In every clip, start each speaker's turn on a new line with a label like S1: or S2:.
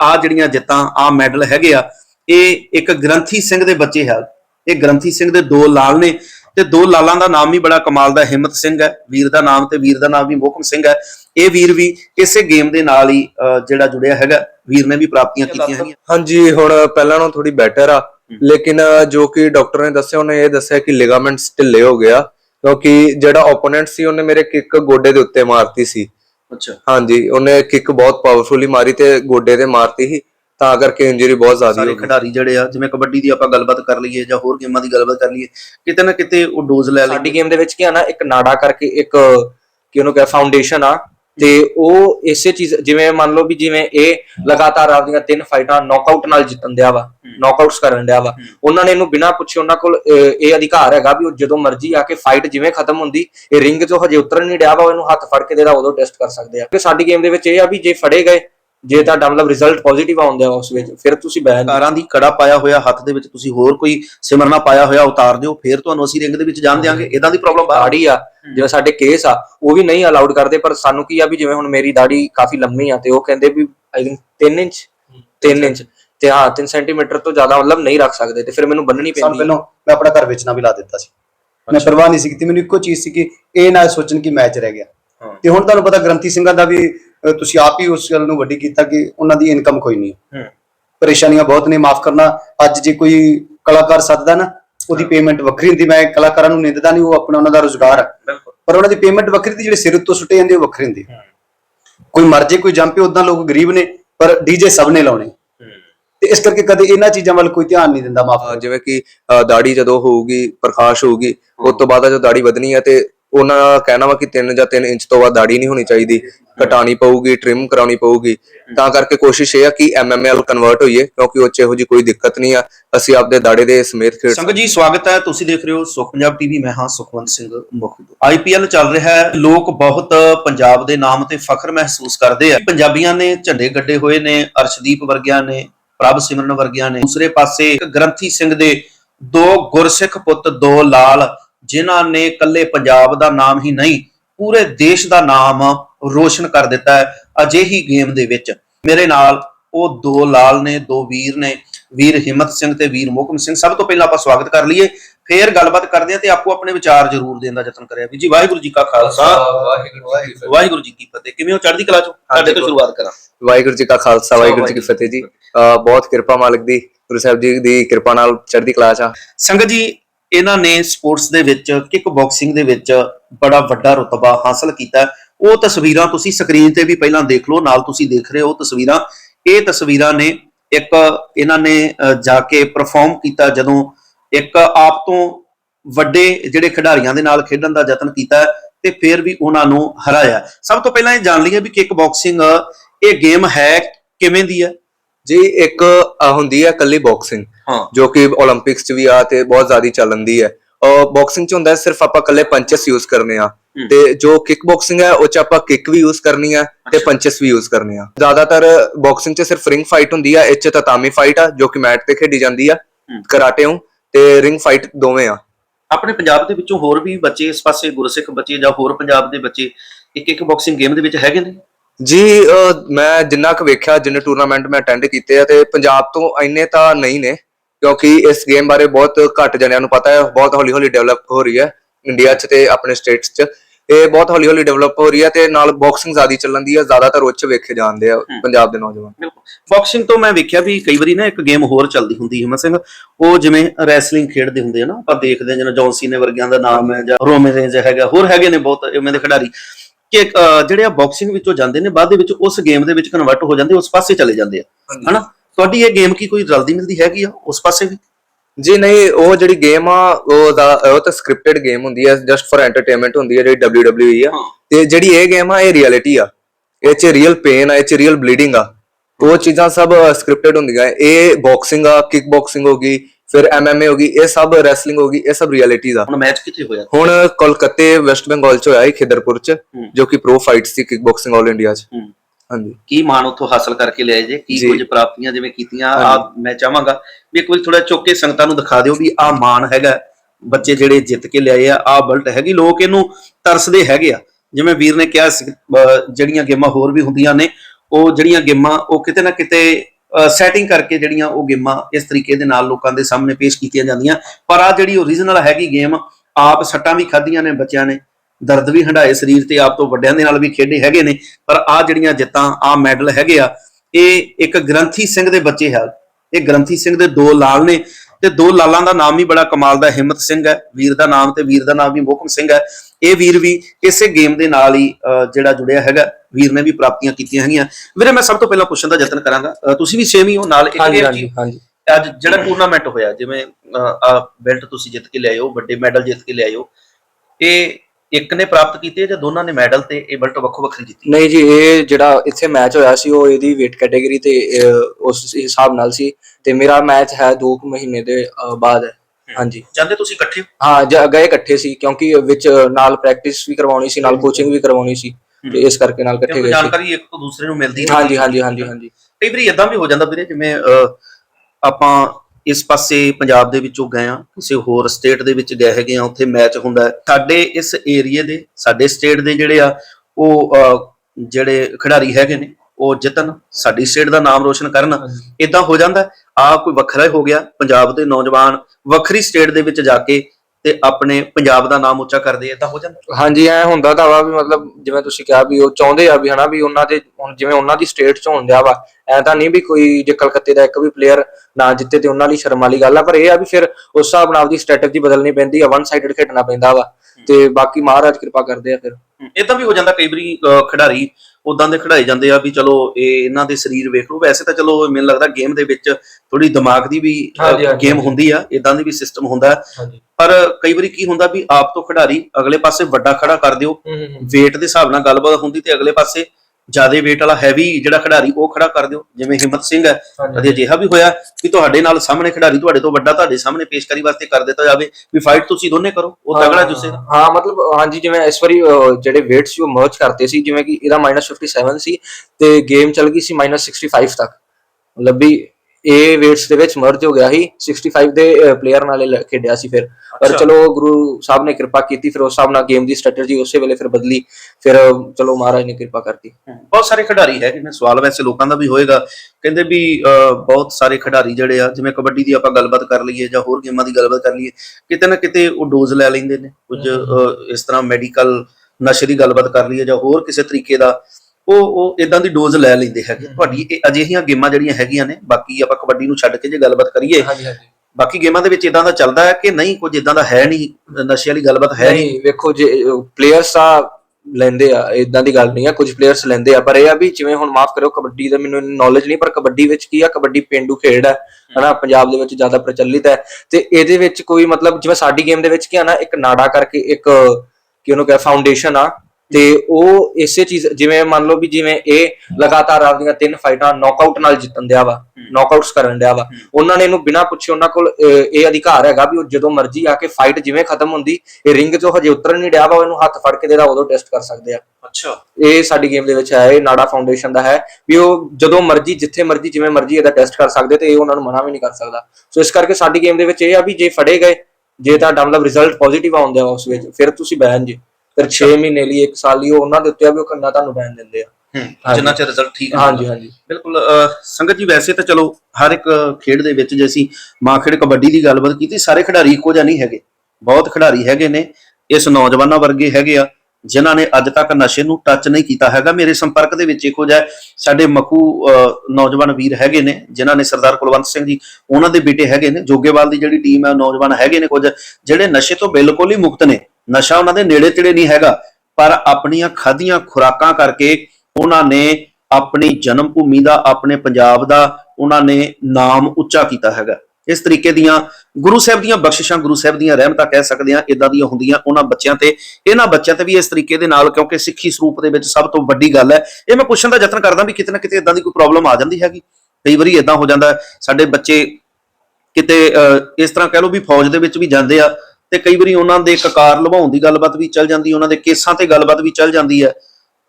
S1: ਆ ਜਿਹੜੀਆਂ ਜਿੱਤਾਂ ਆ ਮੈਡਲ ਹੈਗੇ ਆ ਇਹ ਇੱਕ ਗ੍ਰੰਥੀ ਸਿੰਘ ਦੇ ਬੱਚੇ ਹੈ। ਇਹ ਗ੍ਰੰਥੀ ਸਿੰਘ ਦੇ ਦੋ ਲਾਲ ਨੇ ਤੇ ਦੋ ਲਾਲਾਂ ਦਾ ਨਾਮ ਵੀ ਬੜਾ ਕਮਾਲ ਦਾ ਹਿੰਮਤ ਸਿੰਘ ਹੈ। ਵੀਰ ਦਾ ਨਾਮ ਤੇ ਵੀਰ ਦਾ ਨਾਮ ਵੀ ਮੋਹਕਮ ਸਿੰਘ ਹੈ। ਇਹ ਵੀਰ ਵੀ ਇਸੇ ਗੇਮ ਦੇ ਨਾਲ ਹੀ ਜਿਹੜਾ ਜੁੜਿਆ ਹੈਗਾ। ਵੀਰ ਨੇ ਵੀ ਪ੍ਰਾਪਤੀਆਂ ਕੀਤੀਆਂ ਹੈਗੀਆਂ।
S2: ਹਾਂਜੀ ਹੁਣ ਪਹਿਲਾਂ ਨਾਲੋਂ ਥੋੜੀ ਬੈਟਰ ਆ। ਲੇਕਿਨ ਜੋ ਕਿ ਡਾਕਟਰ ਨੇ ਦੱਸਿਆ ਉਹਨੇ ਇਹ ਦੱਸਿਆ ਕਿ ਲਿਗਾਮੈਂਟਸ ਢਿੱਲੇ ਹੋ ਗਿਆ। ਕਿਉਂਕਿ ਜਿਹੜਾ ਓਪੋਨੈਂਟ ਸੀ ਉਹਨੇ ਮੇਰੇ ਕਿੱਕ ਗੋਡੇ ਦੇ ਉੱਤੇ ਮਾਰਤੀ ਸੀ।
S1: ਅੱਛਾ।
S2: ਹਾਂਜੀ ਉਹਨੇ ਕਿੱਕ ਬਹੁਤ ਪਾਵਰਫੁਲੀ ਮਾਰੀ ਤੇ ਗੋਡੇ ਤੇ ਮਾਰਤੀ ਸੀ ਤਾਂ ਕਰਕੇ ਇੰਜਰੀ ਬਹੁਤ ਜ਼ਿਆਦਾ
S1: ਸਾਰੇ
S2: ਹੋ ਗਈ।
S1: ਖਿਡਾਰੀ ਜਿਹੜੇ ਆ ਜਿਵੇਂ ਕਬੱਡੀ ਦੀ ਆਪਾਂ ਗੱਲਬਾਤ ਕਰ ਲਈਏ ਜਾਂ ਹੋਰ ਗੇਮਾਂ ਦੀ ਗੱਲਬਾਤ ਕਰ ਲਈਏ ਕਿਤੇ ਨਾ ਕਿਤੇ ਉਹ ਡੋਜ਼ ਲੈ
S3: ਸਾਡੀ
S1: ਲੈਂਦੇ।
S3: ਗੇਮ ਦੇ ਵਿੱਚ ਕੀ ਆ ਨਾ ਇੱਕ ਨਾੜਾ ਕਰਕੇ ਇੱਕ ਕੀ ਉਹਨੂੰ ਕਹੇ ਫਾਊਂਡੇਸ਼ਨ ਆ ਤੇ ਉਹ ਇਸੇ ਚੀਜ਼ ਜਿਵੇਂ ਮੰਨ ਲਓ ਵੀ ਜਿਵੇਂ ਇਹ ਲਗਾਤਾਰ ਆਪਦੀਆਂ ਤਿੰਨ ਫਾਈਟਾਂ ਨੌਕਆਊਟ ਨਾਲ ਜਿੱਤਣ ਦਿਆ ਵਾ ਨੌਕਆਊਟਸ ਕਰਨ ਦਿਆ ਵਾ ਉਹਨਾਂ ਨੇ ਇਹਨੂੰ ਬਿਨਾਂ ਪੁੱਛੇ ਉਹਨਾਂ ਕੋਲ ਇਹ ਅਧਿਕਾਰ ਹੈਗਾ ਵੀ ਉਹ ਜਦੋਂ ਮਰਜ਼ੀ ਆ ਕੇ ਫਾਈਟ ਜਿਵੇਂ ਖਤਮ ਹੁੰਦੀ ਇਹ ਰਿੰਗ 'ਚੋਂ ਹਜੇ ਉਤਰਨ ਨਹੀਂ ਡਿਆ ਵਾ ਇਹਨੂੰ ਹੱਥ ਫੜ ਕੇ ਦੇਦਾ ਉਦੋਂ ਟੈਸਟ ਕਰ ਸਕਦੇ ਆ। ਕਿ ਸਾਡੀ ਗੇਮ ਦੇ ਵਿੱਚ ਇਹ ਆ ਵੀ ਜੇ ਫੜੇ ਗਏ ਜੇ ਤੁਹਾਡਾ ਮਤਲਬ ਰਿਜ਼ਲਟ ਪੋਜ਼ਿਟਿਵ ਆਉਂਦਾ ਉਸ ਵਿੱਚ ਫਿਰ ਤੁਸੀਂ ਬੈਨ
S1: ਕਾਰਾਂ ਦੀ ਕੜਾ ਪਾਇਆ ਹੋਇਆ ਹੱਥ ਦੇ ਵਿੱਚ ਤੁਸੀਂ ਹੋਰ ਕੋਈ ਸਿਮਰਨਾ ਪਾਇਆ ਹੋਇਆ ਉਤਾਰ ਦਿਓ ਫਿਰ ਤੁਹਾਨੂੰ ਅਸੀਂ ਰਿੰਗ ਦੇ ਵਿੱਚ ਜਾਣ ਦਿਆਂਗੇ। ਇਦਾਂ ਦੀ ਪ੍ਰੋਬਲਮ
S3: ਦਾੜੀ ਆ ਜਿਵੇਂ ਸਾਡੇ ਕੇਸ ਆ ਉਹ ਵੀ ਨਹੀਂ ਅਲਾਉਡ ਕਰਦੇ ਪਰ ਸਾਨੂੰ ਕੀ ਆ ਵੀ ਜਿਵੇਂ ਹੁਣ ਮੇਰੀ ਦਾੜੀ ਕਾਫੀ ਲੰਮੀ ਆ ਤੇ ਉਹ ਕਹਿੰਦੇ ਵੀ ਆਈ ਥਿੰਕ 3 ਇੰਚ 3 ਇੰਚ ਤੇ ਹਾਂ 3 ਸੈਂਟੀਮੀਟਰ ਤੋਂ ਜ਼ਿਆਦਾ ਮਤਲਬ ਨਹੀਂ ਰੱਖ ਸਕਦੇ ਤੇ ਫਿਰ ਮੈਨੂੰ ਬੰਨਣੀ ਪੈਂਦੀ
S4: ਪਹਿਲਾਂ ਮੈਂ ਆਪਣਾ ਘਰ ਵੇਚਣਾ ਵੀ ਲਾ ਦਿੱਤਾ ਸੀ। ਮੈਂ ਪਰਵਾਹ ਨਹੀਂ ਸੀ ਕੀਤੀ ਮੈਨੂੰ ਇੱਕੋ ਚੀਜ਼ ਸੀ ਕਿ ਇਹ ਨਾ ਸੋਚਣ ਕਿ ਮੈਚ ਰਹਿ ਗਿਆ।
S1: ਹਾਂ।
S4: ਤੇ ਹੁਣ ਤੁਹਾਨੂੰ ਪਤਾ ਗ੍ਰੰਥੀ ਸਿੰਘਾਂ ਦਾ ਵੀ ਤੁਸੀਂ ਆਪ ਹੀ ਉਸ ਗੱਲ ਨੂੰ ਵੱਡੀ ਕੀਤਾ ਕਿ ਉਹਨਾਂ ਦੀ ਇਨਕਮ ਕੋਈ ਨਹੀਂ
S1: ਹੂੰ।
S4: ਪਰੇਸ਼ਾਨੀਆਂ ਬਹੁਤ ਨੇ ਮਾਫ ਕਰਨਾ। ਅੱਜ ਜੇ ਕੋਈ ਕਲਾਕਾਰ ਸੱਦਦਾ ਨਾ ਉਹਦੀ ਪੇਮੈਂਟ ਵੱਖਰੀ ਹੁੰਦੀ ਮੈਂ ਕਲਾਕਾਰਾਂ ਨੂੰ ਨਿੰਦਦਾ ਨਹੀਂ ਉਹ ਆਪਣਾ ਉਹਨਾਂ ਦਾ ਰੋਜ਼ਗਾਰ ਹੈ। ਪਰ ਉਹਨਾਂ ਦੀ ਪੇਮੈਂਟ ਵੱਖਰੀ ਦੀ ਜਿਹੜੇ ਸਿਰ ਉੱਤੋਂ ਸੁੱਟੇ ਜਾਂਦੇ ਉਹ ਵੱਖਰੀ ਹੁੰਦੀ ਕੋਈ ਮਰ ਜੇ ਕੋਈ ਜੰਪੇ ਉਦਾਂ ਲੋਕ ਗਰੀਬ ਨੇ ਪਰ ਡੀਜੇ ਸਭ ਨੇ ਲਾਉਣੇ। ਤੇ ਇਸ ਕਰਕੇ ਕਦੇ ਇਹਨਾਂ ਚੀਜ਼ਾਂ ਵੱਲ ਕੋਈ ਧਿਆਨ ਨਹੀਂ ਦਿੰਦਾ ਮਾਫ
S2: ਜਿਵੇਂ ਕਿ ਦਾੜੀ ਜਦੋਂ ਹੋਊਗੀ ਪ੍ਰਕਾਸ਼ ਹੋਊਗੀ ਉਸ ਤੋਂ ਬਾਅਦ ਜਦੋਂ ਦਾੜੀ ਵਧਣੀ ਹੈ ਤੇ ਉਹਨਾਂ ਦਾ ਕਹਿਣਾ ਵਾ ਕਿ 3 ਜਾਂ 3 ਇੰਚ ਤੋਂ ਬਾਅਦ ਦਾੜੀ ਨਹੀਂ ਹੋਣੀ ਚਾਹੀਦੀ, ਕਟਾਣੀ ਪਊਗੀ ਟ੍ਰਿਮ ਕਰਾਉਣੀ ਪਊਗੀ। ਤਾਂ ਕਰਕੇ ਕੋਸ਼ਿਸ਼ ਇਹ ਆ ਕਿ ਐਮਐਮਐਲ ਕਨਵਰਟ ਹੋਈਏ, ਕਿਉਂਕਿ ਉਹ 'ਚ ਇਹੋ ਜੀ ਕੋਈ ਦਿੱਕਤ ਨਹੀਂ ਆ। ਅਸੀਂ ਆਪਦੇ ਦਾੜੇ ਦੇ ਸਮੇਤ ਖੇਡ
S1: ਸੰਗਤ ਜੀ, ਸਵਾਗਤ ਹੈ। ਤੁਸੀਂ ਦੇਖ ਰਹੇ ਹੋ ਸੁਖ ਪੰਜਾਬ ਟੀਵੀ ਮੈਂ ਹਾਂ ਸੁਖਵੰਤ ਸਿੰਘ ਮੁੱਖ ਆਈਪੀਐਲ ਚੱਲ ਰਿਹਾ ਹੈ। ਲੋਕ ਬਹੁਤ ਪੰਜਾਬ ਦੇ ਨਾਮ ਤੇ ਫਖਰ ਮਹਿਸੂਸ ਕਰਦੇ ਆ। ਪੰਜਾਬੀਆਂ ਨੇ ਝੰਡੇ ਗੱਡੇ ਹੋਏ ਨੇ, ਅਰਸ਼ਦੀਪ ਵਰਗਿਆਂ ਨੇ, ਪ੍ਰਭ ਸਿਮਰਨ ਵਰਗਿਆਂ ਨੇ। ਦੂਸਰੇ ਪਾਸੇ ਗ੍ਰੰਥੀ ਸਿੰਘ ਦੇ ਦੋ ਗੁਰਸਿੱਖ ਪੁੱਤ, ਦੋ ਲਾਲ ਜਿਨ੍ਹਾਂ ਨੇ ਇਕੱਲੇ ਪੰਜਾਬ ਦਾ ਨਾਮ ਹੀ ਨਹੀਂ ਪੂਰੇ ਦੇਸ਼ ਦਾ ਨਾਮ ਰੋਸ਼ਨ ਕਰ ਦਿੱਤਾ ਹੈ ਅਜਿਹੀ ਗੇਮ ਦੇ ਵਿੱਚ। ਮੇਰੇ ਨਾਲ ਉਹ ਦੋ ਲਾਲ ਨੇ ਦੋ ਵੀਰ ਨੇ ਵੀਰ ਹਿੰਮਤ ਸਿੰਘ ਤੇ ਵੀਰ ਮੋਹਕਮ ਸਿੰਘ। ਸਭ ਤੋਂ ਪਹਿਲਾਂ ਆਪਾਂ ਸਵਾਗਤ ਕਰ ਲਈਏ। ਫੇਰ ਗੱਲਬਾਤ ਕਰਦੇ ਹਾਂ ਤੇ ਆਪੋ ਆਪਣੇ ਵਿਚਾਰ ਜ਼ਰੂਰ ਦੇਣ ਦਾ ਯਤਨ ਕਰਿਆ। ਵੀ ਜੀ ਵਾਹਿਗੁਰੂ ਜੀ ਕਾ ਖਾਲਸਾ। ਵਾਹਿਗੁਰੂ ਜੀ ਕੀ ਫਤਿਹ। ਕਿਵੇਂ ਹੋ? ਚੜ੍ਹਦੀ ਕਲਾ ਚੋਂ? ਤੁਹਾਡੇ ਤੋਂ ਸ਼ੁਰੂਆਤ ਕਰਾਂ।
S2: ਵਾਹਿਗੁਰੂ ਜੀ ਕਾ ਖਾਲਸਾ ਵਾਹਿਗੁਰੂ ਜੀ ਕੀ ਫਤਿਹ ਜੀ। ਬਹੁਤ ਕਿਰਪਾ ਮਾਲਕ ਦੀ ਗੁਰੂ ਸਾਹਿਬ ਜੀ ਦੀ ਕਿਰਪਾ ਨਾਲ ਚੜ੍ਹਦੀ ਕਲਾ ਚ ਆ
S1: ਸੰਗਤ ਜੀ ਇਹਨਾਂ ਨੇ ਸਪੋਰਟਸ ਦੇ ਵਿੱਚ ਕਿਕ ਬਾਕਸਿੰਗ ਦੇ ਵਿੱਚ ਬੜਾ ਵੱਡਾ ਰੁਤਬਾ ਹਾਸਲ ਕੀਤਾ। ਉਹ ਤਸਵੀਰਾਂ ਤੁਸੀਂ ਸਕਰੀਨ ਤੇ ਵੀ ਪਹਿਲਾਂ ਦੇਖ ਲਓ, ਨਾਲ ਤੁਸੀਂ ਦੇਖ ਰਹੇ ਹੋ ਤਸਵੀਰਾਂ। ਇਹ ਤਸਵੀਰਾਂ ਨੇ ਇੱਕ, ਇਹਨਾਂ ਨੇ ਜਾ ਕੇ ਪਰਫਾਰਮ ਕੀਤਾ ਜਦੋਂ ਇੱਕ ਆਪ ਤੋਂ ਵੱਡੇ ਜਿਹੜੇ ਖਿਡਾਰੀਆਂ ਦੇ ਨਾਲ ਖੇਡਣ ਦਾ ਯਤਨ ਕੀਤਾ ਤੇ ਫਿਰ ਵੀ ਉਹਨਾਂ ਨੂੰ ਹਰਾਇਆ। ਸਭ ਤੋਂ ਪਹਿਲਾਂ ਇਹ ਜਾਣ ਲਈਏ ਵੀ ਕਿਕ ਬਾਕਸਿੰਗ ਇਹ ਗੇਮ ਹੈ ਕਿਵੇਂ ਦੀ ਹੈ?
S2: ਜੀ, ਇੱਕ ਹੁੰਦੀ ਹੈ ਇਕੱਲੀ ਬਾਕਸਿੰਗ ਜੋ ਕਿ 올림픽ਸ 'ਚ ਵੀ ਆ ਤੇ ਬਹੁਤ ਜ਼ਿਆਦਾ ਚੱਲਦੀ ਹੈ। ਬਾਕਸਿੰਗ 'ਚ ਹੁੰਦਾ ਸਿਰਫ ਆਪਾਂ ਕੱਲੇ ਪੰਚਸ ਯੂਜ਼ ਕਰਨੇ ਆ। ਤੇ ਜੋ ਕਿਕ ਬਾਕਸਿੰਗ ਹੈ ਉਹ 'ਚ ਆਪਾਂ ਕਿਕ ਵੀ ਯੂਜ਼ ਕਰਨੀ ਆ ਤੇ ਪੰਚਸ ਵੀ ਯੂਜ਼ ਕਰਨੇ ਆ। ਜ਼ਿਆਦਾਤਰ ਬਾਕਸਿੰਗ 'ਚ ਸਿਰਫ ਰਿੰਗ ਫਾਈਟ ਹੁੰਦੀ ਆ ਇਹ ਤਤਾਮੀ ਫਾਈਟ ਆ ਜੋ ਕਿ ਮੈਟ ਤੇ ਖੇਡੀ ਜਾਂਦੀ ਆ। ਕਰਾਟੇ ਹੂੰ ਤੇ ਰਿੰਗ ਫਾਈਟ ਦੋਵੇਂ ਆ।
S1: ਆਪਣੇ ਪੰਜਾਬ ਦੇ ਵਿੱਚੋਂ ਹੋਰ ਵੀ ਬੱਚੇ ਇਸ ਪਾਸੇ ਗੁਰਸਿੱਖ ਬੱਚੇ ਜਾਂ ਹੋਰ ਪੰਜਾਬ ਦੇ ਬੱਚੇ ਇੱਕ ਇੱਕ ਬਾਕਸਿੰਗ ਗੇਮ ਦੇ ਵਿੱਚ ਹੈਗੇ ਨੇ?
S2: ਜੀ ਮੈਂ ਜਿੰਨਾ ਕੁ ਵੇਖਿਆ ਜਿੰਨੇ ਟੂਰਨਾਮੈਂਟ ਮੈਂ ਅਟੈਂਡ ਕੀਤੇ ਆ ਤੇ ਪੰਜਾਬ ਤੋਂ ਇੰਨੇ ਤਾਂ ਨਹੀਂ ਨੇ। ਕਿਉਂਕਿ ਇਸ ਗੇਮ ਬਾਰੇ ਬਹੁਤ ਘੱਟ ਜਣਿਆਂ ਨੂੰ ਪਤਾ ਹੈ ਬਹੁਤ ਹੌਲੀ ਹੌਲੀ ਡਿਵੈਲਪ ਹੋ ਰਹੀ ਹੈ ਇੰਡੀਆ 'ਚ ਤੇ ਆਪਣੇ ਸਟੇਟਸ 'ਚ। ਇਹ ਬਹੁਤ ਹੌਲੀ ਹੌਲੀ ਡਿਵੈਲਪ ਹੋ ਰਹੀ ਹੈ ਤੇ ਨਾਲ ਬਾਕਸਿੰਗ ਜ਼ਿਆਦਾ ਚੱਲਣ ਦੀ ਹੈ ਜ਼ਿਆਦਾਤਰ ਉਹ 'ਚ ਵੇਖੇ ਜਾਂਦੇ ਆ ਪੰਜਾਬ ਦੇ ਨੌਜਵਾਨ।
S1: ਬਿਲਕੁਲ। ਬਾਕਸਿੰਗ ਤੋਂ ਮੈਂ ਵੇਖਿਆ ਵੀ ਕਈ ਵਾਰੀ ਨਾ ਇੱਕ ਗੇਮ ਹੋਰ ਚੱਲਦੀ ਹੁੰਦੀ ਹਿੰਮਤ ਸਿੰਘ। ਉਹ ਜਿਵੇਂ ਰੈਸਲਿੰਗ ਖੇਡਦੇ ਹੁੰਦੇ ਆ ਨਾ ਆਪਾਂ ਦੇਖਦੇ ਜਿਵੇਂ ਜੌਨ ਸੀਨੇ ਵਰਗਿਆਂ ਦਾ ਨਾਮ ਹੈ ਜਾਂ ਰੋਮੇ ਰੇਂਜ ਹੈਗਾ ਹੋਰ ਹੈਗੇ ਨੇ ਬਹੁਤ ਇਵੇਂ ਦੇ ਖਿਡਾਰੀ। ਕਿ ਜਿਹੜੇ ਆ ਬਾਕਸਿੰਗ ਵਿੱਚੋਂ ਜਾਂਦੇ ਨੇ ਬਾਅਦ ਦੇ ਵਿੱਚ ਉਸ ਗੇਮ ਦੇ ਵਿੱਚ ਕਨਵਰਟ ਹੋ ਜਾਂਦੇ ਉਸ ਪਾਸੇ ਚਲੇ ਜਾਂਦੇ ਆ। ਹਨਾ? ਤੁਹਾਡੀ ਇਹ ਗੇਮ ਕੀ ਕੋਈ ਰਲਦੀ ਮਿਲਦੀ ਹੈਗੀ ਆ ਉਸ ਪਾਸੇ ਵੀ?
S2: ਜੀ ਨਹੀਂ ਉਹ ਜਿਹੜੀ ਗੇਮ ਆ ਉਹ ਦਾ ਉਹ ਤਾਂ ਸਕ੍ਰਿਪਟਡ ਗੇਮ ਹੁੰਦੀ ਹੈ ਜਸਟ ਫॉर ਐਂਟਰਟੇਨਮੈਂਟ ਹੁੰਦੀ ਹੈ ਜਿਹੜੀ WWE ਆ। ਤੇ ਜਿਹੜੀ ਇਹ ਗੇਮ ਆ ਇਹ ਰਿਐਲਿਟੀ ਆ। ਇਹ ਚ ਰੀਅਲ ਪੇਨ ਆ ਇਹ ਚ ਰੀਅਲ ਬਲੀਡਿੰਗ ਆ। ਉਹ ਚੀਜ਼ਾਂ ਸਭ ਸਕ੍ਰਿਪਟਡ ਹੁੰਦੀਆਂ। ਇਹ ਬਾਕਸਿੰਗ ਆ ਕਿਕ ਬਾਕਸਿੰਗ ਹੋ ਗਈ ਫਿਰ ਐਮਐਮਏ ਹੋ ਗਈ ਇਹ ਸਭ ਰੈਸਲਿੰਗ ਹੋ ਗਈ ਇਹ ਸਭ ਰਿਐਲਿਟੀਜ਼ ਆ।
S1: ਹੁਣ ਮੈਚ ਕਿੱਥੇ ਹੋਇਆ?
S2: ਹੁਣ ਕੋਲਕਾਤੇ ਵੈਸਟ ਬੰਗਾਲ ਚ ਹੋਇਆ ਸੀ ਖਿਦਰਪੁਰ ਚ। ਜੋ ਕਿ ਪ੍ਰੋ ਫਾਈਟ ਸੀ ਕਿਕ ਬਾਕਸਿੰਗ ਆਲ ਇੰਡੀਆ ਚ। ਹਾਂਜੀ।
S1: ਕੀ ਮਾਣ ਉੱਥੋਂ ਹਾਸਲ ਕਰਕੇ ਲਿਆਏ ਜੇ? ਕੀ
S2: ਜੀ।
S1: ਕੁਝ ਪ੍ਰਾਪਤੀਆਂ ਜਿਵੇਂ ਕੀਤੀਆਂ? ਆ ਮੈਂ ਚਾਹਾਂਗਾ ਵੀ ਇੱਕ ਵਾਰੀ ਥੋੜਾ ਚੁੱਕ ਕੇ ਸੰਗਤਾਂ ਨੂੰ ਦਿਖਾ ਦਿਓ ਵੀ ਆ ਮਾਣ ਹੈਗਾ। ਬੱਚੇ ਜਿਹੜੇ ਜਿੱਤ ਕੇ ਲਿਆਏ ਆ ਆ ਬਲਟ ਹੈਗੀ। ਲੋਕ ਇਹਨੂੰ ਤਰਸਦੇ ਹੈਗੇ ਆ। ਜਿਵੇਂ ਵੀਰ ਨੇ ਕਿਹਾ ਸੀ, ਅਹ ਜਿਹੜੀਆਂ ਗੇਮਾਂ ਹੋਰ ਵੀ ਹੁੰਦੀਆਂ ਨੇ ਉਹ ਜਿਹੜੀਆਂ ਗੇਮਾਂ ਉਹ ਕਿਤੇ ਨਾ ਕਿਤੇ ਸੈਟਿੰਗ ਕਰਕੇ ਜਿਹੜੀਆਂ ਉਹ ਗੇਮਾਂ ਇਸ ਤਰੀਕੇ ਦੇ ਨਾਲ ਲੋਕਾਂ ਦੇ ਸਾਹਮਣੇ ਪੇਸ਼ ਕੀਤੀਆਂ ਜਾਂਦੀਆਂ। ਪਰ ਆ ਜਿਹੜੀ ਓਰੀਜਨਲ ਹੈਗੀ ਗੇਮ ਆਪ ਸੱਟਾਂ ਵੀ ਖਾਧੀਆਂ ਨੇ ਬੱਚਿਆਂ ਨੇ। ਦਰਦ ਵੀ ਹੰਡਾਏ ਸਰੀਰ ਤੇ ਆਪ ਤੋਂ ਵੱਡਿਆਂ ਦੇ ਨਾਲ ਵੀ ਖੇਡੇ ਹੈਗੇ ਨੇ ਪਰ ਆ ਜਿਹੜੀਆਂ ਜਿੱਤਾਂ ਆ ਮੈਡਲ ਹੈਗੇ ਆ ਇਹ ਇੱਕ ਗ੍ਰੰਥੀ ਸਿੰਘ ਦੇ ਬੱਚੇ ਹੈ। ਇਹ ਗ੍ਰੰਥੀ ਸਿੰਘ ਦੇ ਦੋ ਲਾਲ ਨੇ ਤੇ ਦੋ ਲਾਲਾਂ ਦਾ ਨਾਮ ਵੀ ਬੜਾ ਕਮਾਲ ਦਾ ਹੈ, ਹਿੰਮਤ ਸਿੰਘ ਹੈ ਵੀਰ ਦਾ ਨਾਮ ਤੇ ਵੀਰ ਦਾ ਨਾਮ ਵੀ ਮੋਹਕਮ ਸਿੰਘ ਹੈ। ਇਹ ਵੀਰ ਵੀ ਇਸੇ ਗੇਮ ਦੇ ਨਾਲ ਹੀ ਜਿਹੜਾ ਜੁੜਿਆ ਹੈਗਾ ਵੀਰ ਨੇ ਵੀ ਪ੍ਰਾਪਤੀਆਂ ਕੀਤੀਆਂ ਹੈਗੀਆਂ। ਵੀਰੇ ਮੈਂ ਸਭ ਤੋਂ ਪਹਿਲਾਂ ਪੁੱਛਣ ਦਾ ਯਤਨ ਕਰਾਂਗਾ ਤੁਸੀਂ ਵੀ ਸੇਮ ਹੀ ਹੋ ਨਾਲ ਇੱਕ game
S3: ਹਾਂਜੀ
S1: ਅੱਜ ਜਿਹੜਾ ਟੂਰਨਾਮੈਂਟ ਹੋਇਆ ਜਿਵੇਂ ਬੈਲਟ ਤੁਸੀਂ ਜਿੱਤ ਕੇ ਲਿਆਏ ਹੋ ਵੱਡੇ ਮੈਡਲ ਜਿੱਤ ਕੇ ਲਿਆਏ ਹੋ ਇਹ ਇੱਕ ਨੇ ਪ੍ਰਾਪਤ ਕੀਤੇ ਜਾਂ ਦੋਨਾਂ ਨੇ ਮੈਡਲ ਤੇ ਇਹ ਬੈਲਟ ਵੱਖੋ ਵੱਖਰੀ ਜਿੱਤੀ?
S3: ਨਹੀਂ ਜੀ ਇਹ ਜਿਹੜਾ ਇੱਥੇ ਮੈਚ ਹੋਇਆ ਸੀ ਉਹ ਇਹਦੀ weight ਕੈਟਾਗਰੀ ਤੇ ਅਹ, ਉਸ ਹਿਸਾਬ ਨਾਲ ਸੀ ਤੇ ਮੇਰਾ ਮੈਚ ਹੈ 2 ਮਹੀਨੇ ਦੇ ਅਹ, ਬਾਅਦ। ਹੈ। ਹਾਂਜੀ।
S1: ਜਾਂਦੇ ਤੁਸੀਂ ਇਕੱਠੇ? ਹੋ?
S3: ਹਾਂ ਜ- ਗਏ ਇਕੱਠੇ ਸੀ ਕਿਉਂਕਿ ਵਿੱਚ ਨਾਲ ਪ੍ਰੈਕਟਿਸ ਵੀ ਕਰਵਾਉਣੀ ਸੀ ਨਾਲ ਕੋਚਿੰਗ ਵੀ ਕਰਵਾਉਣੀ ਸੀ ਤੇ ਇਸ ਕਰਕੇ ਨਾਲ ਇਕੱਠੇ
S1: ਕਿਉਂਕਿ
S3: ਗਏ ਸੀ।
S1: ਜਾਣਕਾਰੀ ਇੱਕ ਤੋਂ ਦੂਸਰੇ ਨੂੰ ਮਿਲਦੀ ਨਹੀਂ
S3: ਹਾਂਜੀ ਹਾਂਜੀ ਹਾਂਜੀ ਹਾਂਜੀ।
S1: ਕਈ ਵਾਰੀ ਇਦਾਂ ਵੀ ਹੋ ਜਾਂਦਾ ਵੀਰੇ ਜਿਵੇਂ ਅਹ, ਆਪਾਂ ਇਸ ਪਾਸੇ ਪੰਜਾਬ ਦੇ ਵਿੱਚੋਂ ਗਏ ਆ ਕਿਸੇ ਹੋਰ ਸਟੇਟ ਦੇ ਵਿੱਚ ਗਏ ਹੈਗੇ ਆ ਉੱਥੇ ਮੈਚ ਹੁੰਦਾ ਹੈ। ਸਾਡੇ ਇਸ ਏਰੀਏ ਦੇ ਸਾਡੇ ਸਟੇਟ ਦੇ ਜਿਹੜੇ ਆ ਉਹ ਜਿਹੜੇ ਖਿਡਾਰੀ ਹੈਗੇ ਨੇ ਉਹ ਜਿੱਤਣ ਸਾਡੀ ਸਟੇਟ ਦਾ ਨਾਮ ਰੋਸ਼ਨ ਕਰਨ ਇਦਾਂ ਹੋ ਜਾਂਦਾ ਆ ਕੋਈ ਵੱਖਰਾ ਹੀ ਹੋ ਗਿਆ। ਪੰਜਾਬ ਦੇ ਨੌਜਵਾਨ ਵੱਖਰੀ ਸਟੇਟ ਦੇ ਵਿੱਚ ਜਾ ਕੇ ਤੇ ਆਪਣੇ ਪੰਜਾਬ ਦਾ ਨਾਮ ਉੱਚਾ ਕਰਦੇ ਇਦਾਂ ਹੋ ਜਾਂਦਾ।
S3: ਹਾਂਜੀ ਐ ਹੁੰਦਾ ਤਾਂ ਵਾ ਵੀ ਮਤਲਬ ਜਿਵੇਂ ਤੁਸੀਂ ਕਿਹਾ ਵੀ ਉਹ ਚਾਹੁੰਦੇ ਆ ਵੀ ਹਨਾ ਵੀ ਉਹਨਾਂ ਦੇ ਹੁਣ ਜਿਵੇਂ ਉਹਨਾਂ ਦੀ ਸਟੇਟ ਚ ਹੋਣ ਦਿਆ ਵਾ ਐ ਤਾਂ ਨਹੀਂ ਵੀ ਕੋਈ ਜੇ ਕਲਕੱਤੇ ਦਾ ਇੱਕ ਵੀ ਪਲੇਅਰ ਨਾ ਜਿੱਤੇ ਤੇ ਉਹਨਾਂ ਲਈ ਸ਼ਰਮ ਵਾਲੀ ਗੱਲ ਆ ਪਰ ਇਹ ਆ ਵੀ ਫਿਰ ਉਸ ਹਿਸਾਬ ਨਾਲ ਆਪਦੀ ਸਟ੍ਰੈਟਜੀ ਬਦਲਣੀ ਪੈਂਦੀ ਆ ਵਨ ਸਾਈਡਡ ਖੇਡਣਾ ਪੈਂਦਾ ਵਾ। ਤੇ ਬਾਕੀ ਮਹਾਰਾਜ ਕਿਰਪਾ ਕਰਦੇ ਆ ਫਿਰ।
S1: ਇਦਾਂ ਵੀ ਹੋ ਜਾਂਦਾ ਕਈ ਵਾਰੀ ਖਿਡਾਰੀ ਉਦਾਂ ਦੇ ਖਿਡਾਈ ਜਾਂਦੇ ਆ ਵੀ ਚਲੋ ਇਹ ਇਹਨਾਂ ਦੇ ਸਰੀਰ ਵੇਖ ਲਓ। ਵੈਸੇ ਤਾਂ ਚਲੋ ਮੈਨੂੰ ਲੱਗਦਾ ਗੇਮ ਦੇ ਵਿੱਚ ਥੋੜੀ ਦਿਮਾਗ ਦੀ ਵੀ ਗੇਮ। ਹੁੰਦੀ ਆ ਇਦਾਂ ਦੀ ਵੀ ਸਿਸਟਮ ਹੁੰਦਾ ਪਰ ਕਈ ਵਾਰੀ ਕੀ ਹੁੰਦਾ ਵੀ ਆਪ ਤੋਂ ਖਿਡਾਰੀ ਅਗਲੇ ਪਾਸੇ ਵੱਡਾ ਖੜਾ ਕਰ ਦਿਓ। weight ਦੇ ਹਿਸਾਬ ਨਾਲ ਗੱਲਬਾਤ ਹੁੰਦੀ ਤੇ ਅਗਲੇ ਪਾਸੇ ਜ਼ਿਆਦਾ weight ਵਾਲਾ ਹੈਵੀ ਜਿਹੜਾ ਖਿਡਾਰੀ ਉਹ ਖੜਾ ਕਰ ਦਿਓ ਜਿਵੇਂ ਹਿੰਮਤ ਸਿੰਘ ਹੈ ਕਦੇ ਅਜਿਹਾ ਵੀ ਹੋਇਆ ਵੀ ਤੁਹਾਡੇ ਨਾਲ ਸਾਹਮਣੇ ਖਿਡਾਰੀ ਤੁਹਾਡੇ ਤੋਂ ਵੱਡਾ ਤੁਹਾਡੇ ਸਾਹਮਣੇ ਪੇਸ਼ਕਾਰੀ ਵਾਸਤੇ ਕਰ ਦਿੱਤਾ ਜਾਵੇ ਵੀ ਫਾਈਟ ਤੁਸੀਂ ਦੋਨੇ ਕਰੋ ਉਹ ਤਗੜਾ ਜੁੱਸੇ ਦਾ।
S3: ਹਾਂ ਮਤਲਬ ਹਾਂਜੀ ਜਿਵੇਂ ਇਸ ਵਾਰੀ ਜਿਹੜੇ weight ਸੀ ਉਹ ਮਰਜ ਕਰਤੇ ਸੀ ਜਿਵੇਂ ਕਿ ਇਹਦਾ -57 ਸੀ ਤੇ ਗੇਮ ਚੱਲ ਗਈ ਸੀ -65 ਤੱਕ। ਮਤਲਬ ਵੀ ਇਹ weights ਦੇ ਵਿੱਚ ਮਰਜ ਹੋ ਗਿਆ ਸੀ 65 ਦੇ ਪਲੇਅਰ ਨਾਲੇ ਖੇਡਿਆ ਸੀ ਫਿਰ। ਪਰ। ਚਲੋ ਗੁਰੂ ਸਾਹਿਬ ਨੇ ਕਿਰਪਾ ਕੀਤੀ ਫਿਰ ਉਸ ਹਿਸਾਬ ਨਾਲ ਗੇਮ ਦੀ ਸਟ੍ਰੈਟਜੀ ਉਸੇ ਵੇਲੇ ਫਿਰ ਬਦਲੀ। ਫਿਰ ਚਲੋ ਮਹਾਰਾਜ ਨੇ ਕਿਰਪਾ ਕਰਤੀ।
S1: ਬਹੁਤ ਸਾਰੇ ਖਿਡਾਰੀ ਹੈਗੇ ਨੇ ਸਵਾਲ ਵੈਸੇ ਲੋਕਾਂ ਦਾ ਵੀ ਹੋਏਗਾ। ਕਹਿੰਦੇ ਵੀ ਬਹੁਤ ਸਾਰੇ ਖਿਡਾਰੀ ਜਿਹੜੇ ਆ ਜਿਵੇਂ ਕਬੱਡੀ ਦੀ ਆਪਾਂ ਗੱਲਬਾਤ ਕਰ ਲਈਏ ਜਾਂ ਹੋਰ ਗੇਮਾਂ ਦੀ ਗੱਲਬਾਤ ਕਰ ਲਈਏ ਕਿਤੇ ਨਾ ਕਿਤੇ ਉਹ ਡੋਜ਼ ਲੈ ਲੈਂਦੇ ਨੇ। ਕੁਝ ਇਸ ਤਰ੍ਹਾਂ ਮੈਡੀਕਲ ਨਸ਼ੇ ਦੀ ਗੱਲਬਾਤ ਕਰ ਲਈਏ ਜਾਂ ਹੋਰ ਕਿਸੇ ਤਰੀਕੇ ਦਾ ਉਹ ਉਹ ਇਦਾਂ ਦੀ ਡੋਜ਼ ਲੈ ਲੈਂਦੇ ਹੈਗੇ। ਤੁਹਾਡੀ ਇਹ ਅਜਿਹੀਆਂ ਗੇਮਾਂ ਜਿਹੜੀਆਂ ਹੈਗੀਆਂ ਨੇ ਬਾਕੀ ਆਪਾਂ ਕਬੱਡੀ ਨੂੰ ਛੱਡ ਕੇ ਜੇ ਗੱਲਬਾਤ ਕਰੀਏ
S3: ਹਾਂਜੀ ਹਾਂਜੀ।
S1: ਬਾਕੀ ਗੇਮਾਂ ਦੇ ਵਿੱਚ ਇਦਾਂ ਦਾ ਚੱਲਦਾ ਹੈ ਕਿ ਨਹੀਂ ਕੁਝ ਇਦਾਂ ਦਾ ਹੈ ਨਹੀਂ ਨਸ਼ੇ ਵਾਲੀ ਗੱਲਬਾਤ ਹੈ ਨਹੀਂ
S3: ਵੇਖੋ ਜੇ ਪਲੇਅਰਸ ਤਾਂ ਲੈਂਦੇ ਆ ਇਦਾਂ ਦੀ ਗੱਲ ਨਹੀਂ ਆ ਕੁਝ ਪਲੇਅਰਸ ਲੈਂਦੇ ਆ ਪਰ ਇਹ ਆ ਵੀ ਜਿਵੇਂ ਹੁਣ ਮਾਫ ਕਰਿਓ ਕਬੱਡੀ ਦਾ ਮੈਨੂੰ ਨੌਲੇਜ ਨਹੀਂ ਪਰ ਕਬੱਡੀ ਵਿੱਚ ਕੀ ਆ ਕਬੱਡੀ ਪਿੰਡੂ ਖੇਡ ਹੈ ਹਨਾ ਪੰਜਾਬ ਦੇ ਵਿੱਚ ਜ਼ਿਆਦਾ ਪ੍ਰਚਲਿਤ ਹੈ ਤੇ ਇਹਦੇ ਵਿੱਚ ਕੋਈ ਮਤਲਬ ਜਿਵੇਂ ਸਾਡੀ ਗੇਮ ਦੇ ਵਿੱਚ ਕੀ ਆ ਨਾ ਇੱਕ ਨਾੜਾ ਕਰਕੇ ਇੱਕ ਕੀ ਉਹਨੂੰ ਕਹੇ ਫਾਊਂਡੇਸ਼ਨ ਆ ਤੇ ਉਹ ਇਸੇ ਚੀਜ਼ ਜਿਵੇਂ ਮੰਨ ਲਓ ਵੀ ਜਿਵੇਂ ਇਹ ਲਗਾਤਾਰ ਆਪਦੀਆਂ ਤਿੰਨ ਫਾਈਟਾਂ ਨੌਕਆਊਟ ਨਾਲ ਜਿੱਤਣ ਦਿਆ ਵਾ ਨੌਕਆਊਟਸ ਕਰਨ ਦਿਆ ਵਾ ਉਹਨਾਂ ਨੇ ਇਹਨੂੰ ਬਿਨਾਂ ਪੁੱਛੇ ਉਹਨਾਂ ਕੋਲ ਇਹ ਅਧਿਕਾਰ ਹੈਗਾ ਵੀ ਉਹ ਜਦੋਂ ਮਰਜ਼ੀ ਆ ਕੇ ਫਾਈਟ ਜਿਵੇਂ ਖਤਮ ਹੁੰਦੀ ਇਹ ਰਿੰਗ 'ਚੋਂ ਹਜੇ ਉਤਰਨ ਨਹੀਂ ਡਿਆ ਵਾ ਉਹ ਇਹਨੂੰ ਹੱਥ ਫੜ ਕੇ ਦੇਦਾ ਉਦੋਂ ਟੈਸਟ ਕਰ ਸਕਦੇ ਆ।
S1: ਅੱਛਾ।
S3: ਇਹ ਸਾਡੀ ਗੇਮ ਦੇ ਵਿੱਚ ਹੈ ਇਹ ਨਾੜਾ ਫਾਊਂਡੇਸ਼ਨ ਦਾ ਹੈ ਵੀ ਉਹ ਜਦੋਂ ਮਰਜ਼ੀ ਜਿੱਥੇ ਮਰਜ਼ੀ ਜਿਵੇਂ ਮਰਜ਼ੀ ਇਹਦਾ ਟੈਸਟ ਕਰ ਸਕਦੇ ਤੇ ਇਹ ਉਹਨਾਂ ਨੂੰ ਮਨਾ ਵੀ ਨਹੀਂ ਕਰ ਸਕਦਾ। ਸੋ ਇਸ ਕਰਕੇ ਸਾਡੀ ਗੇਮ ਦੇ ਵਿੱਚ ਇਹ ਆ ਵੀ ਜੇ ਫੜੇ ਗਏ ਜੇ ਤਾਂ ਮਤਲਬ ਰਿਜ਼ਲਟ ਪੋਜ਼ਿਟਿਵ ਆਉਂਦੇ ਆ ਉਸ ਵਿੱਚ ਫਿਰ ਤੁਸੀਂ ਬੈਨ ਜੇ। ਫਿਰ 6 ਮਹੀਨੇ ਲਈ 1 ਸਾਲ ਲਈ ਉਹ ਉਹਨਾਂ ਦੇ ਉੱਤੇ ਆ ਵੀ ਉਹ ਕਿੰਨਾ ਤੁਹਾਨੂੰ ਬੈਨ ਦਿੰਦੇ ਆ।
S1: ਹੂੰ ਜਿੰਨਾ ਚਿਰ ਰਿਜ਼ਲਟ ਠੀਕ ਹੈ
S3: ਹਾਂਜੀ ਹਾਂਜੀ।
S1: ਬਿਲਕੁਲ ਅਹ, ਸੰਗਤ ਜੀ ਵੈਸੇ ਤਾਂ ਚਲੋ ਹਰ ਇੱਕ ਖੇਡ ਦੇ ਵਿੱਚ ਜੇ ਅਸੀਂ ਮਾਂ ਖੇਡ ਕਬੱਡੀ ਦੀ ਗੱਲਬਾਤ ਕੀਤੀ ਸਾਰੇ ਖਿਡਾਰੀ ਇੱਕੋ ਜਿਹਾ ਨਹੀਂ ਹੈਗੇ। ਬਹੁਤ ਖਿਡਾਰੀ ਹੈਗੇ ਨੇ ਇਸ ਨੌਜਵਾਨਾਂ ਵਰਗੇ ਹੈਗੇ ਆ ਜਿਨ੍ਹਾਂ ਨੇ ਅੱਜ ਤੱਕ ਨਸ਼ੇ ਨੂੰ ਟੱਚ ਨਹੀਂ ਕੀਤਾ ਹੈਗਾ। ਮੇਰੇ ਸੰਪਰਕ ਦੇ ਵਿੱਚ ਇੱਕੋ ਜਿਹਾ ਸਾਡੇ ਮਕੂ ਅਹ, ਨੌਜਵਾਨ ਵੀਰ ਹੈਗੇ ਨੇ ਜਿਨ੍ਹਾਂ ਨੇ ਸਰਦਾਰ ਕੁਲਵੰਤ ਸਿੰਘ ਜੀ ਉਹਨਾਂ ਦੇ ਬੇਟੇ ਹੈਗੇ ਨੇ ਜੋਗੇਵਾਲ ਦੀ ਜਿਹੜੀ ਟੀਮ ਹੈ ਨੌਜਵਾਨ ਹੈਗੇ ਨੇ ਕੁਝ ਜਿਹੜੇ ਨਸ਼ੇ ਤੋਂ ਬਿਲਕੁਲ ਹੀ ਮੁਕਤ ਨੇ। ਨਸ਼ਾ ਉਹਨਾਂ ਦੇ ਨੇੜੇ ਤੇੜੇ ਨਹੀਂ ਹੈਗਾ ਪਰ ਆਪਣੀਆਂ ਖਾਧੀਆਂ ਖੁਰਾਕਾਂ ਕਰਕੇ ਉਹਨਾਂ ਨੇ ਆਪਣੀ ਜਨਮ ਭੂਮੀ ਦਾ ਆਪਣੇ ਪੰਜਾਬ ਦਾ ਉਹਨਾਂ ਨੇ ਨਾਮ ਉੱਚਾ ਕੀਤਾ ਹੈਗਾ। ਇਸ ਤਰੀਕੇ ਦੀਆਂ ਗੁਰੂ ਸਾਹਿਬ ਦੀਆਂ ਬਖਸ਼ਿਸ਼ਾਂ ਗੁਰੂ ਸਾਹਿਬ ਦੀਆਂ ਰਹਿਮਤਾਂ ਕਹਿ ਸਕਦੇ ਆ ਇਦਾਂ ਦੀਆਂ ਹੁੰਦੀਆਂ ਉਹਨਾਂ ਬੱਚਿਆਂ ਤੇ। ਇਹਨਾਂ ਬੱਚਿਆਂ ਤੇ ਵੀ ਇਸ ਤਰੀਕੇ ਦੇ ਨਾਲ ਕਿਉਂਕਿ ਸਿੱਖੀ ਸਰੂਪ ਦੇ ਵਿੱਚ ਸਭ ਤੋਂ ਵੱਡੀ ਗੱਲ ਹੈ ਇਹ ਮੈਂ ਪੁੱਛਣ ਦਾ ਯਤਨ ਕਰਦਾ ਵੀ ਕਿਤੇ ਨਾ ਕਿਤੇ ਇਦਾਂ ਦੀ ਕੋਈ ਪ੍ਰੋਬਲਮ ਆ ਜਾਂਦੀ ਹੈਗੀ। ਕਈ ਵਾਰੀ ਇਦਾਂ ਹੋ ਜਾਂਦਾ ਸਾਡੇ ਬੱਚੇ ਕਿਤੇ ਅਹ, ਇਸ ਤਰ੍ਹਾਂ ਕਹਿ ਲਓ ਵੀ ਫੌਜ ਦੇ ਵਿੱਚ ਵੀ ਜਾਂਦੇ ਆ ਤੇ ਕਈ ਵਾਰੀ ਉਹਨਾਂ ਦੇ ਕਕਾਰ ਲਵਾਉਣ ਦੀ ਗੱਲਬਾਤ ਵੀ ਚੱਲ ਜਾਂਦੀ ਉਹਨਾਂ ਦੇ ਕੇਸਾਂ ਤੇ ਗੱਲਬਾਤ ਵੀ ਚੱਲ ਜਾਂਦੀ ਹੈ